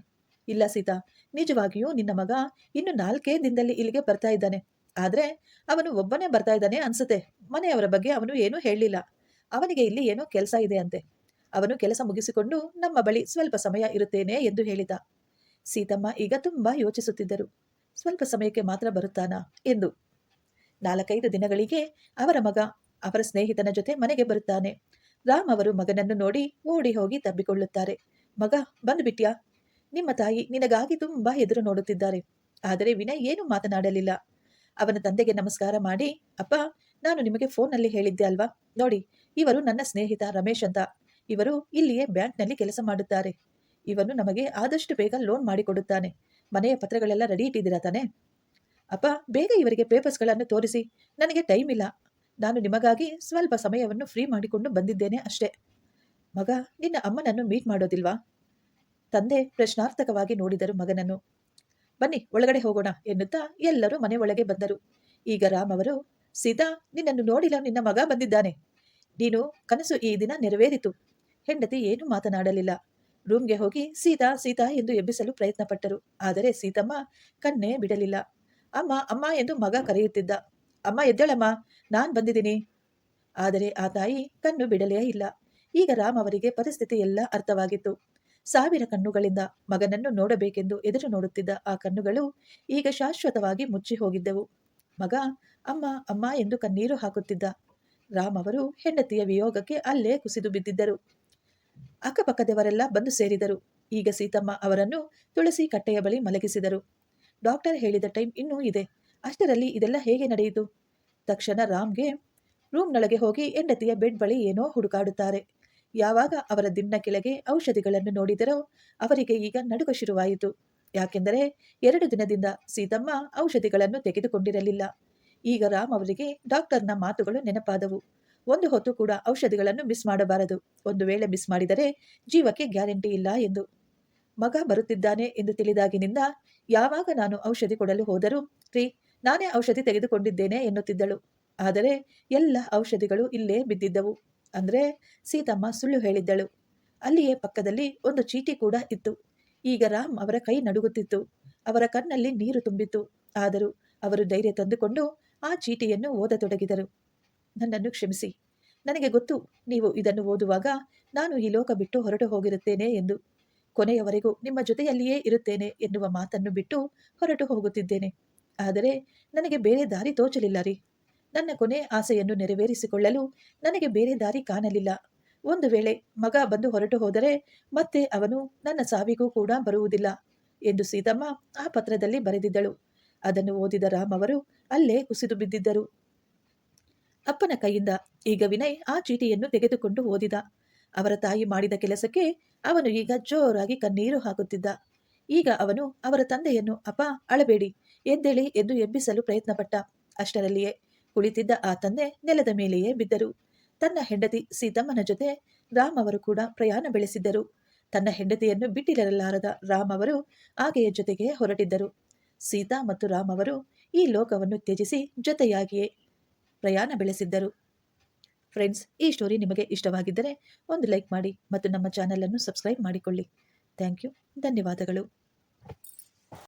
A: ಇಲ್ಲ ಸೀತಾ, ನಿಜವಾಗಿಯೂ ನಿನ್ನ ಮಗ ಇನ್ನು ನಾಲ್ಕೇ ದಿನದಲ್ಲಿ ಇಲ್ಲಿಗೆ ಬರ್ತಾ ಇದ್ದಾನೆ. ಆದರೆ ಅವನು ಒಬ್ಬನೇ ಬರ್ತಾ ಇದ್ದಾನೆ ಅನ್ಸುತ್ತೆ. ಮನೆಯವರ ಬಗ್ಗೆ ಅವನು ಏನೂ ಹೇಳಲಿಲ್ಲ ಅವನಿಗೆ ಇಲ್ಲಿ ಏನೋ ಕೆಲಸ ಇದೆ ಅಂತೆ. ಅವನು ಕೆಲಸ ಮುಗಿಸಿಕೊಂಡು, ನಮ್ಮ ಬಳಿ ಸ್ವಲ್ಪ ಸಮಯ ಇರುತ್ತೇನೆ ಎಂದು ಹೇಳಿದ. ಸೀತಮ್ಮ ಈಗ ತುಂಬಾ ಯೋಚಿಸುತ್ತಿದ್ದರು. ಸ್ವಲ್ಪ ಸಮಯಕ್ಕೆ ಮಾತ್ರ ಬರುತ್ತಾನಾ? ಎಂದು. ನಾಲ್ಕೈದು ದಿನಗಳಿಗೆ ಅವರ ಮಗ, ಅವರ ಸ್ನೇಹಿತನ ಜೊತೆ ಮನೆಗೆ ಬರುತ್ತಾನೆ. ರಾಮ್ ಅವರು ಮಗನನ್ನು ನೋಡಿ ಓಡಿ ಹೋಗಿ ತಬ್ಬಿಕೊಳ್ಳುತ್ತಾರೆ. ಮಗ ಬಂದುಬಿಟ್ಯಾ ನಿಮ್ಮ ತಾಯಿ ನಿನಗಾಗಿ ತುಂಬಾ ಎದುರು ನೋಡುತ್ತಿದ್ದಾರೆ. ಆದರೆ ವಿನಯ್ ಏನು ಮಾತನಾಡಲಿಲ್ಲ. ಅವನ ತಂದೆಗೆ ನಮಸ್ಕಾರ ಮಾಡಿ, ಅಪ್ಪ, ನಾನು ನಿಮಗೆ ಫೋನ್ನಲ್ಲಿ ಹೇಳಿದ್ದೆ ಅಲ್ವಾ? ನೋಡಿ, ಇವರು ನನ್ನ ಸ್ನೇಹಿತ ರಮೇಶ್ ಅಂತ. ಇವರು ಇಲ್ಲಿಯೇ ಬ್ಯಾಂಕ್ನಲ್ಲಿ ಕೆಲಸ ಮಾಡುತ್ತಾರೆ. ಇವನು ನಮಗೆ ಆದಷ್ಟು ಬೇಗ ಲೋನ್ ಮಾಡಿಕೊಡುತ್ತಾನೆ. ಮನೆಯ ಪತ್ರಗಳೆಲ್ಲ ರೆಡಿ ಇಟ್ಟಿದ್ದೀರಾ ತಾನೆ? ಅಪ್ಪ, ಬೇಗ ಇವರಿಗೆ ಪೇಪರ್ಸ್ಗಳನ್ನು ತೋರಿಸಿ. ನನಗೆ ಟೈಮ್ ಇಲ್ಲ. ನಾನು ನಿಮಗಾಗಿ ಸ್ವಲ್ಪ ಸಮಯವನ್ನು ಫ್ರೀ ಮಾಡಿಕೊಂಡು ಬಂದಿದ್ದೇನೆ ಅಷ್ಟೇ. ಮಗ, ನಿನ್ನ ಅಮ್ಮನನ್ನು ಮೀಟ್ ಮಾಡೋದಿಲ್ವಾ? ತಂದೆ ಪ್ರಶ್ನಾರ್ಥಕವಾಗಿ ನೋಡಿದರು ಮಗನನ್ನು. ಬನ್ನಿ, ಒಳಗಡೆ ಹೋಗೋಣ ಎನ್ನುತ್ತಾ ಎಲ್ಲರೂ ಮನೆ ಒಳಗೆ ಬಂದರು. ಈಗ ರಾಮ್ ಅವರು, ಸೀತಾ, ನಿನ್ನನ್ನು ನೋಡಿಲ್ಲ, ನಿನ್ನ ಮಗ ಬಂದಿದ್ದಾನೆ. ನೀನು ಕನಸು ಈ ದಿನ ನೆರವೇರಿತು. ಹೆಂಡತಿ ಏನೂ ಮಾತನಾಡಲಿಲ್ಲ. ರೂಮ್ಗೆ ಹೋಗಿ ಸೀತಾ ಸೀತಾ ಎಂದು ಎಬ್ಬಿಸಲು ಪ್ರಯತ್ನ ಪಟ್ಟರು ಆದರೆ ಸೀತಮ್ಮ ಕಣ್ಣೇ ಬಿಡಲಿಲ್ಲ. ಅಮ್ಮ ಅಮ್ಮ ಎಂದು ಮಗ ಕರೆಯುತ್ತಿದ್ದ. ಅಮ್ಮ, ಎದ್ದೇಳಮ್ಮ, ನಾನ್ ಬಂದಿದ್ದೀನಿ. ಆದರೆ ಆ ತಾಯಿ ಕಣ್ಣು ಬಿಡಲೇ ಇಲ್ಲ. ಈಗ ರಾಮ್ ಅವರಿಗೆ ಪರಿಸ್ಥಿತಿ ಎಲ್ಲ ಅರ್ಥವಾಗಿತ್ತು. ಸಾವಿರ ಕಣ್ಣುಗಳಿಂದ ಮಗನನ್ನು ನೋಡಬೇಕೆಂದು ಎದುರು ನೋಡುತ್ತಿದ್ದ ಆ ಕಣ್ಣುಗಳು ಈಗ ಶಾಶ್ವತವಾಗಿ ಮುಚ್ಚಿ ಹೋಗಿದ್ದವು. ಮಗ, ಅಮ್ಮ ಅಮ್ಮ ಎಂದು ಕಣ್ಣೀರು ಹಾಕುತ್ತಿದ್ದ. ರಾಮ್ ಅವರು ಹೆಂಡತಿಯ ವಿಯೋಗಕ್ಕೆ ಅಲ್ಲೇ ಕುಸಿದು ಬಿದ್ದಿದ್ದರು. ಅಕ್ಕಪಕ್ಕದವರೆಲ್ಲ ಬಂದು ಸೇರಿದರು. ಈಗ ಸೀತಮ್ಮ ಅವರನ್ನು ತುಳಸಿ ಕಟ್ಟೆಯ ಬಳಿ ಮಲಗಿಸಿದರು. ಡಾಕ್ಟರ್ ಹೇಳಿದ ಟೈಮ್ ಇನ್ನೂ ಇದೆ. ಅಷ್ಟರಲ್ಲಿ ಇದೆಲ್ಲ ಹೇಗೆ ನಡೆಯಿತು? ತಕ್ಷಣ ರಾಮ್ಗೆ ರೂಮ್ನೊಳಗೆ ಹೋಗಿ ಹೆಂಡತಿಯ ಬೆಡ್ ಬಳಿ ಏನೋ ಹುಡುಕಾಡುತ್ತಾರೆ. ಯಾವಾಗ ಅವರ ದಿನ್ನ ಕೆಳಗೆ ಔಷಧಿಗಳನ್ನು ನೋಡಿದರೋ ಅವರಿಗೆ ಈಗ ನಡುಗ ಶುರುವಾಯಿತು. ಯಾಕೆಂದರೆ ಎರಡು ದಿನದಿಂದ ಸೀತಮ್ಮ ಔಷಧಿಗಳನ್ನು ತೆಗೆದುಕೊಂಡಿರಲಿಲ್ಲ. ಈಗ ರಾಮ್ ಅವರಿಗೆ ಡಾಕ್ಟರ್ನ ಮಾತುಗಳು ನೆನಪಾದವು. ಒಂದು ಹೊತ್ತು ಕೂಡ ಔಷಧಿಗಳನ್ನು ಮಿಸ್ ಮಾಡಬಾರದು. ಒಂದು ವೇಳೆ ಮಿಸ್ ಮಾಡಿದರೆ ಜೀವಕ್ಕೆ ಗ್ಯಾರಂಟಿ ಇಲ್ಲ ಎಂದು. ಮಗ ಬರುತ್ತಿದ್ದಾನೆ ಎಂದು ತಿಳಿದಾಗಿನಿಂದ ಯಾವಾಗ ನಾನು ಔಷಧಿ ಕೊಡಲು ಹೋದರೂ, ರೀ, ನಾನೇ ಔಷಧಿ ತೆಗೆದುಕೊಂಡಿದ್ದೇನೆ ಎನ್ನುತ್ತಿದ್ದಳು. ಆದರೆ ಎಲ್ಲ ಔಷಧಿಗಳು ಇಲ್ಲೇ ಬಿದ್ದಿದ್ದವು. ಅಂದ್ರೆ ಸೀತಮ್ಮ ಸುಳ್ಳು ಹೇಳಿದ್ದಳು. ಅಲ್ಲಿಯೇ ಪಕ್ಕದಲ್ಲಿ ಒಂದು ಚೀಟಿ ಕೂಡ ಇತ್ತು. ಈಗ ರಾಮ್ ಅವರ ಕೈ ನಡುಗುತ್ತಿತ್ತು. ಅವರ ಕಣ್ಣಲ್ಲಿ ನೀರು ತುಂಬಿತ್ತು. ಆದರೂ ಅವರು ಧೈರ್ಯ ತಂದುಕೊಂಡು ಆ ಚೀಟಿಯನ್ನು ಓದತೊಡಗಿದರು. ನನ್ನನ್ನು ಕ್ಷಮಿಸಿ. ನನಗೆ ಗೊತ್ತು, ನೀವು ಇದನ್ನು ಓದುವಾಗ ನಾನು ಈ ಲೋಕ ಬಿಟ್ಟು ಹೊರಟು ಹೋಗಿರುತ್ತೇನೆ ಎಂದು. ಕೊನೆಯವರೆಗೂ ನಿಮ್ಮ ಜೊತೆಯಲ್ಲಿಯೇ ಇರುತ್ತೇನೆ ಎನ್ನುವ ಮಾತನ್ನು ಬಿಟ್ಟು ಹೊರಟು ಹೋಗುತ್ತಿದ್ದೇನೆ. ಆದರೆ ನನಗೆ ಬೇರೆ ದಾರಿ ತೋಚಲಿಲ್ಲ ರೀ. ನನ್ನ ಕೊನೆ ಆಸೆಯನ್ನು ನೆರವೇರಿಸಿಕೊಳ್ಳಲು ನನಗೆ ಬೇರೆ ದಾರಿ ಕಾಣಲಿಲ್ಲ. ಒಂದು ವೇಳೆ ಮಗ ಬಂದು ಹೊರಟು ಹೋದರೆ ಮತ್ತೆ ಅವನು ನನ್ನ ಸಾವಿಗೂ ಕೂಡ ಬರುವುದಿಲ್ಲ ಎಂದು ಸೀತಮ್ಮ ಆ ಪತ್ರದಲ್ಲಿ ಬರೆದಿದ್ದಳು. ಅದನ್ನು ಓದಿದ ರಾಮ್ ಅವರು ಅಲ್ಲೇ ಕುಸಿದು ಬಿದ್ದಿದ್ದರು. ಅಪ್ಪನ ಕೈಯಿಂದ. ಈಗ ವಿನಯ್ ಆ ಚೀಟಿಯನ್ನು ತೆಗೆದುಕೊಂಡು ಓದಿದ. ಅವರ ತಾಯಿ ಮಾಡಿದ ಕೆಲಸಕ್ಕೆ ಅವನು ಈಗ ಜೋರಾಗಿ ಕಣ್ಣೀರು ಹಾಕುತ್ತಿದ್ದ. ಈಗ ಅವನು ಅವರ ತಂದೆಯನ್ನು, ಅಪ್ಪ, ಅಳಬೇಡಿ, ಎದ್ದೇಳಿ ಎಂದು ಎಬ್ಬಿಸಲು ಪ್ರಯತ್ನಪಟ್ಟ. ಅಷ್ಟರಲ್ಲಿಯೇ ಕುಳಿತಿದ್ದ ಆ ತಂದೆ ನೆಲದ ಮೇಲೆಯೇ ಬಿದ್ದರು. ತನ್ನ ಹೆಂಡತಿ ಸೀತಮ್ಮನ ಜೊತೆ ರಾಮ್ ಅವರು ಕೂಡ ಪ್ರಯಾಣ ಬೆಳೆಸಿದ್ದರು. ತನ್ನ ಹೆಂಡತಿಯನ್ನು ಬಿಟ್ಟಿರಲಾರದ ರಾಮ್ ಅವರು ಆಕೆಯ ಜೊತೆಗೆ ಹೊರಟಿದ್ದರು. ಸೀತಾ ಮತ್ತು ರಾಮ್ ಅವರು ಈ ಲೋಕವನ್ನು ತ್ಯಜಿಸಿ ಜೊತೆಯಾಗಿಯೇ ಪ್ರಯಾಣ ಬೆಳೆಸಿದ್ದರು. ಫ್ರೆಂಡ್ಸ್ ಈ ಸ್ಟೋರಿ ನಿಮಗೆ ಇಷ್ಟವಾಗಿದ್ದರೆ ಒಂದು ಲೈಕ್ ಮಾಡಿ ಮತ್ತು ನಮ್ಮ ಚಾನಲನ್ನು ಸಬ್ಸ್ಕ್ರೈಬ್ ಮಾಡಿಕೊಳ್ಳಿ. ಥ್ಯಾಂಕ್ ಯು ಧನ್ಯವಾದಗಳು.